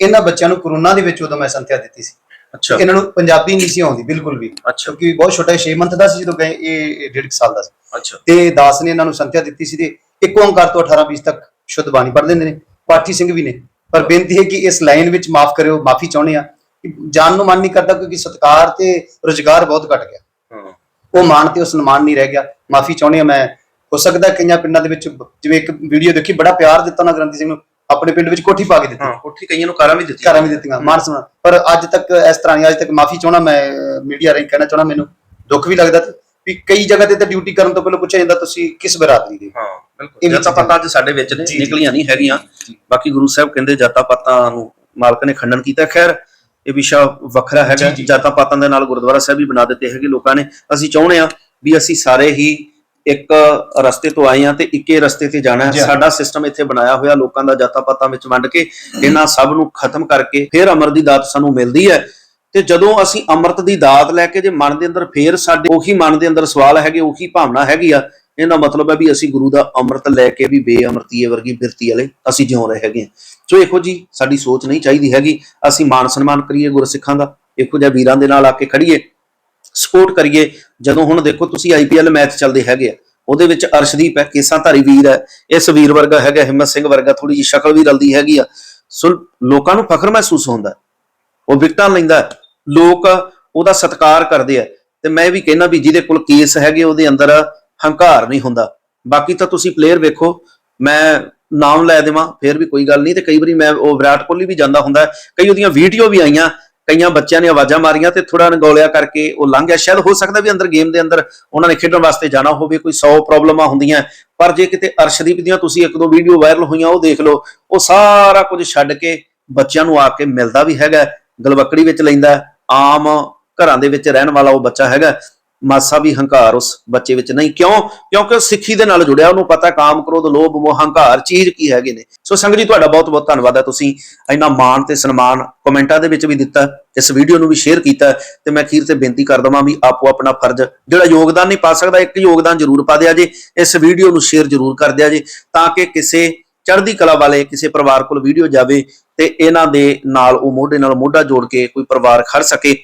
S4: ਇਹਨਾਂ ਬੱਚਿਆਂ ਨੂੰ ਕਰੋਨਾ ਦੇ ਵਿੱਚ ਉਦੋਂ ਮੈਂ ਸੰਥਿਆ ਦਿੱਤੀ ਸੀ।
S1: ਅੱਛਾ।
S4: ਇਹਨਾਂ ਨੂੰ ਪੰਜਾਬੀ ਨਹੀਂ ਸੀ ਆਉਂਦੀ ਬਿਲਕੁਲ ਵੀ।
S1: ਅੱਛਾ।
S4: ਕਿਉਂਕਿ ਬਹੁਤ ਛੋਟਾ 6 ਮੰਥ ਦਾ ਸੀ ਜਦੋਂ ਗਏ ਇਹ ਡੇਢ ਕੁ ਸਾਲ ਦਾ ਸੀ।
S1: ਅੱਛਾ।
S4: ਤੇ ਦਾਸ ਨੇ ਇਹਨਾਂ ਨੂੰ ਸੰਥਿਆ ਦਿੱਤੀ ਸੀ ਤੇ ਇੱਕ ਓੰਕਾਰ ਤੋਂ 18 20 ਤੱਕ ਸ਼ੁੱਧ ਬਾਣੀ ਪੜ੍ਹ ਲੈਂਦੇ ਨੇ। ਪਾਠੀ ਸਿੰਘ ਵੀ ਨੇ। ਪਰ ਬੇਨਤੀ ਹੈ ਕਿ ਇਸ ਲਾਈਨ ਵਿੱਚ ਮਾਫ ਕਰਿਓ ਮਾਫੀ ਚਾਹੁੰਦੇ ਆ ਕਿ ਜਾਨ ਨੂੰ ਮਨ ਨਹੀਂ ਕਰਦਾ ਕਿਉਂਕਿ ਸਤਕਾਰ ਤੇ ਰੁਜ਼ਗਾਰ ਬਹੁਤ ਘਟ ਗਿਆ।
S1: ਹਾਂ।
S4: ਉਹ ਮਾਣ ਤੇ ਉਹ ਸਨਮਾਨ ਨਹੀਂ ਰਹਿ ਗਿਆ। ਮਾਫੀ ਚਾਹੁੰਦੇ ਆ ਮੈਂ। ਹੋ ਸਕਦਾ ਕਈਆਂ ਪਿੰਡਾਂ ਦੇ ਵਿੱਚ ਜਿਵੇਂ ਇੱਕ ਵੀਡੀਓ ਦੇਖੀ ਬੜਾ ਪਿਆਰ ਦਿੱਤਾ ਨਾ ਗ੍ਰੰਥੀ ਸਿੰਘ ਨੂੰ। ਆਪਣੇ ਪਿੰਡ ਵਿੱਚ ਕੋਠੀ ਪਾ ਕੇ ਦਿੱਤੀ।
S1: ਹਾਂ ਕੋਠੀ ਕਈਆਂ ਨੂੰ ਕਾਰਾਂ ਵੀ ਦਿੱਤੀ
S4: ਘਰਾਂ ਵੀ ਦਿੱਤੀਆਂ। ਮਾਨ ਸਨਮਾਨ। ਪਰ ਅੱਜ ਤੱਕ ਇਸ ਤਰ੍ਹਾਂ ਨਹੀਂ। ਅੱਜ ਤੱਕ ਮਾਫੀ ਚਾਹਣਾ ਮੈਂ ਮੀਡੀਆ ਰਾਹੀਂ ਕਹਿਣਾ ਚਾਹਣਾ ਮੈਨੂੰ। ਦੁੱਖ ਵੀ ਲੱਗਦਾ ਤੇ ਵੀ ਕਈ ਜਗ੍ਹਾ ਤੇ ਤਾਂ ਡਿਊਟੀ ਕਰਨ ਤੋਂ ਪਹਿਲਾਂ ਪੁੱਛਿਆ ਜਾਂਦਾ ਤੁਸੀਂ ਕਿਸ ਬਰਾਦਰੀ ਦੇ
S1: ਹਾਂ? ਬਿਲਕੁਲ। ਜਾਤਾਂ ਪਾਤਾਂ ਅੱਜ ਸਾਡੇ ਵਿੱਚ ਨੇ। ਨਿਕਲੀਆਂ ਨਹੀਂ ਹੈਗੀਆਂ। ਬਾਕੀ ਗੁਰੂ ਸਾਹਿਬ ਕਹਿੰਦੇ ਜਾਤਾਂ ਪਾਤਾਂ ਨੂੰ ਮਾਲਕ ਨੇ ਖੰਡਨ ਕੀਤਾ। ਖੈਰ ਇਹ ਵਿਸ਼ਾ ਵੱਖਰਾ ਹੈਗਾ। ਜਾਤਾਂ ਪਾਤਾਂ ਦੇ ਨਾਲ ਗੁਰਦੁਆਰਾ ਸਾਹਿਬ ਵੀ ਬਣਾ ਦਿੱਤੇ ਹੈਗੇ ਲੋਕਾਂ ਨੇ ਅਸੀਂ ਚਾਹੁੰਦੇ ਆ ਵੀ ਅਸੀਂ ਸਾਰੇ ਹੀ ਇੱਕ ਰਸਤੇ ਤੋਂ ਆਏ ਆ ਤੇ ਇੱਕੇ ਰਸਤੇ ਤੇ ਜਾਣਾ ਹੈ। ਸਾਡਾ ਸਿਸਟਮ ਇੱਥੇ ਬਣਾਇਆ ਹੋਇਆ ਲੋਕਾਂ ਦਾ ਜਾਤਾਂ ਪਾਤਾਂ ਵਿੱਚ ਵੰਡ ਕੇ ਇਹਨਾਂ ਸਭ ਨੂੰ ਖਤਮ ਕਰਕੇ ਫਿਰ ਅਮਰ ਦੀ ਦਾਤ ਸਾਨੂੰ ਮਿਲਦੀ ਹੈ ਤੇ ਜਦੋਂ ਅਸੀਂ ਅੰਮ੍ਰਿਤ ਦੀ ਦਾਤ ਲੈ ਕੇ ਜੇ ਮਨ ਦੇ ਅੰਦਰ ਫੇਰ ਸਾਡੇ ਉਹੀ ਮਨ ਦੇ ਅੰਦਰ ਸਵਾਲ ਹੈਗੇ ਉਹੀ ਭਾਵਨਾ ਹੈਗੀ ਆ ਇਹਦਾ ਮਤਲਬ ਹੈ ਵੀ ਅਸੀਂ ਗੁਰੂ ਦਾ ਅੰਮ੍ਰਿਤ ਲੈ ਕੇ ਵੀ ਬੇਅਮਰਤੀਏ ਵਰਗੀ ਬਿਰਤੀ ਵਾਲੇ ਅਸੀਂ ਜਿਉ ਰਹੇ ਹੈਗੇ ਹਾਂ। ਸੋ ਇਹੋ ਜੀ ਸਾਡੀ ਸੋਚ ਨਹੀਂ ਚਾਹੀਦੀ ਹੈਗੀ। ਅਸੀਂ ਮਾਨ ਸਨਮਾਨ ਕਰੀਏ ਗੁਰਸਿੱਖਾਂ ਦਾ। ਇਹੋ ਜਿਹਾ ਵੀਰਾਂ ਦੇ ਨਾਲ ਆ ਕੇ ਖੜੀਏ ਸਪੋਰਟ ਕਰੀਏ। ਜਦੋਂ ਹੁਣ ਦੇਖੋ ਤੁਸੀਂ ਆਈਪੀਐਲ ਮੈਚ ਚੱਲਦੇ ਹੈਗੇ ਆ। ਉਹਦੇ ਵਿੱਚ ਅਰਸ਼ਦੀਪ ਹੈ ਕੇਸਾਂ ਧਾਰੀ ਵੀਰ ਹੈ। ਇਸ ਵੀਰ ਵਰਗਾ ਹੈਗਾ, ਹਿੰਮਤ ਸਿੰਘ ਵਰਗਾ ਥੋੜੀ ਜਿਹੀ ਸ਼ਕਲ ਵੀ ਰਲਦੀ ਹੈਗੀ ਆ। ਸੋ ਲੋਕਾਂ ਨੂੰ ਫਖਰ ਮਹਿਸੂਸ ਹੁੰਦਾ। ਉਹ ਵਿਕਟਾਂ ਲੈਂਦਾ ਲੋਕ ਉਹਦਾ ਸਤਿਕਾਰ ਕਰਦੇ ਆ। ਤੇ ਮੈਂ ਵੀ ਕਹਿੰਦਾ ਵੀ ਜਿਹਦੇ ਕੋਲ ਕੇਸ ਹੈਗੇ, ਉਹਦੇ ਅੰਦਰ ਹੰਕਾਰ ਨਹੀਂ ਹੁੰਦਾ। ਬਾਕੀ ਤਾਂ ਤੁਸੀਂ ਪਲੇਅਰ ਵੇਖੋ, ਮੈਂ ਨਾਮ ਲੈ ਦੇਵਾਂ, ਫੇਰ ਵੀ ਕੋਈ ਗੱਲ ਨਹੀਂ, ਤੇ ਕਈ ਵਾਰੀ ਮੈਂ ਉਹ ਵਿਰਾਟ ਕੋਹਲੀ ਵੀ ਜਾਂਦਾ ਹੁੰਦਾ, ਕਈ ਉਹਦੀਆਂ ਵੀਡੀਓ ਵੀ ਆਈਆਂ, ਕਈਆਂ ਬੱਚਿਆਂ ਨੇ ਆਵਾਜ਼ਾਂ ਮਾਰੀਆਂ ਤੇ ਥੋੜਾ ਨਗੋਲਿਆ ਕਰਕੇ ਉਹ ਲੰਘ ਗਿਆ। ਸ਼ਾਇਦ ਹੋ ਸਕਦਾ ਵੀ ਅੰਦਰ ਗੇਮ ਦੇ ਅੰਦਰ ਉਹਨਾਂ ਨੇ ਖੇਡਣ ਵਾਸਤੇ ਜਾਣਾ ਹੋਵੇ, ਕੋਈ 100 ਪ੍ਰੋਬਲਮਾਂ ਹੁੰਦੀਆਂ, ਪਰ ਜੇ ਕਿਤੇ ਅਰਸ਼ਦੀਪ ਦੀਆਂ ਤੁਸੀਂ ਇੱਕ ਦੋ ਵੀਡੀਓ ਵਾਇਰਲ ਹੋਈਆਂ, ਉਹ ਦੇਖ ਲਓ, ਉਹ ਸਾਰਾ ਕੁਝ ਛੱਡ ਕੇ ਬੱਚਿਆਂ ਨੂੰ ਆ ਕੇ ਮਿਲਦਾ ਵੀ ਹੈਗਾ, ਗਲਵਕੜੀ ਵਿੱਚ ਲੈਂਦਾ, ਆਮ ਘਰਾਂ ਦੇ ਵਿੱਚ ਰਹਿਣ ਵਾਲਾ ਉਹ ਬੱਚਾ ਹੈਗਾ। ਮਾਸਾ ਵੀ ਹੰਕਾਰ ਉਸ ਬੱਚੇ ਵਿੱਚ ਨਹੀਂ, ਕਿਉਂ? ਕਿਉਂਕਿ ਉਹ ਸਿੱਖੀ ਦੇ ਨਾਲ ਜੁੜਿਆ, ਉਹਨੂੰ ਪਤਾ ਕਾਮ ਕ੍ਰੋਧ, ਲੋਭ, ਮੋਹ, ਹੰਕਾਰ, ਚੀਜ਼ ਕੀ ਹੈਗੇ ਨੇ। ਸੋ ਸੰਗਤ ਜੀ, ਤੁਹਾਡਾ ਬਹੁਤ ਬਹੁਤ ਧੰਨਵਾਦ ਹੈ। ਤੁਸੀਂ ਇੰਨਾ ਮਾਣ ਤੇ ਸਨਮਾਨ ਕਮੈਂਟਾਂ ਦੇ ਵਿੱਚ ਵੀ ਦਿੱਤਾ, ਇਸ ਵੀਡੀਓ ਨੂੰ ਵੀ ਸ਼ੇਅਰ ਕੀਤਾ ਤੇ ਮੈਂ ਅਖੀਰ ਤੇ ਬੇਨਤੀ ਕਰ ਦਵਾਂ ਵੀ ਆਪੋ ਆਪਣਾ ਫਰਜ਼, ਜਿਹੜਾ ਯੋਗਦਾਨ ਨਹੀਂ ਪਾ ਸਕਦਾ, ਇੱਕ ਯੋਗਦਾਨ ਜ਼ਰੂਰ ਪਾ ਦਿਆ ਜੇ। ਇਸ ਵੀਡੀਓ ਨੂੰ ਸ਼ੇਅਰ ਜ਼ਰੂਰ ਕਰ ਦਿਆ ਜੇ, ਤਾਂ ਕਿ ਕਿਸੇ ਚੜ੍ਹਦੀ ਕਲਾ ਵਾਲੇ, ਕਿਸੇ ਪਰਿਵਾਰ ਕੋਲ ਵੀਡੀਓ ਜਾਵੇ ਤੇ ਇਹਨਾਂ ਦੇ ਨਾਲ, ਉਹ ਮੋਢੇ ਨਾਲ ਮੋਢਾ ਜੋੜ ਕੇ ਕੋਈ ਪਰਿਵਾਰ ਖੜ ਸਕੇ।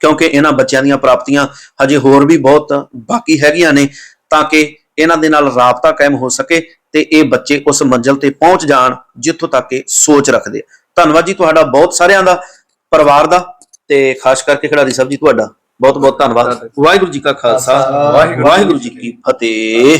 S1: ਕਿਉਂਕਿ ਇਹਨਾਂ ਬੱਚਿਆਂ ਦੀਆਂ ਪ੍ਰਾਪਤੀਆਂ ਹਜੇ ਹੋਰ ਵੀ ਬਹੁਤ ਬਾਕੀ ਹੈਗੀਆਂ ਨੇ ਤਾਂ ਕਿ ਇਹਨਾਂ ਦੇ ਨਾਲ ਰਾਬਤਾ ਕਾਇਮ ਹੋ ਸਕੇ ਤੇ ਇਹ ਬੱਚੇ ਉਸ ਮੰਜ਼ਲ ਤੇ ਪਹੁੰਚ ਜਾਣ ਜਿੱਥੋਂ ਤੱਕ ਇਹ ਸੋਚ ਰੱਖਦੇ ਆ। ਧੰਨਵਾਦ ਜੀ ਤੁਹਾਡਾ ਬਹੁਤ ਸਾਰਿਆਂ ਦਾ ਪਰਿਵਾਰ ਦਾ ਤੇ ਖਾਸ ਕਰਕੇ ਖਿਡਾਰੀ ਸਾਹਿਬ ਜੀ ਤੁਹਾਡਾ। ਬਹੁਤ ਬਹੁਤ ਧੰਨਵਾਦ। ਵਾਹਿਗੁਰੂ ਜੀ ਕਾ ਖਾਲਸਾ ਵਾਹਿਗੁਰੂ ਜੀ ਕੀ ਫਤਿਹ।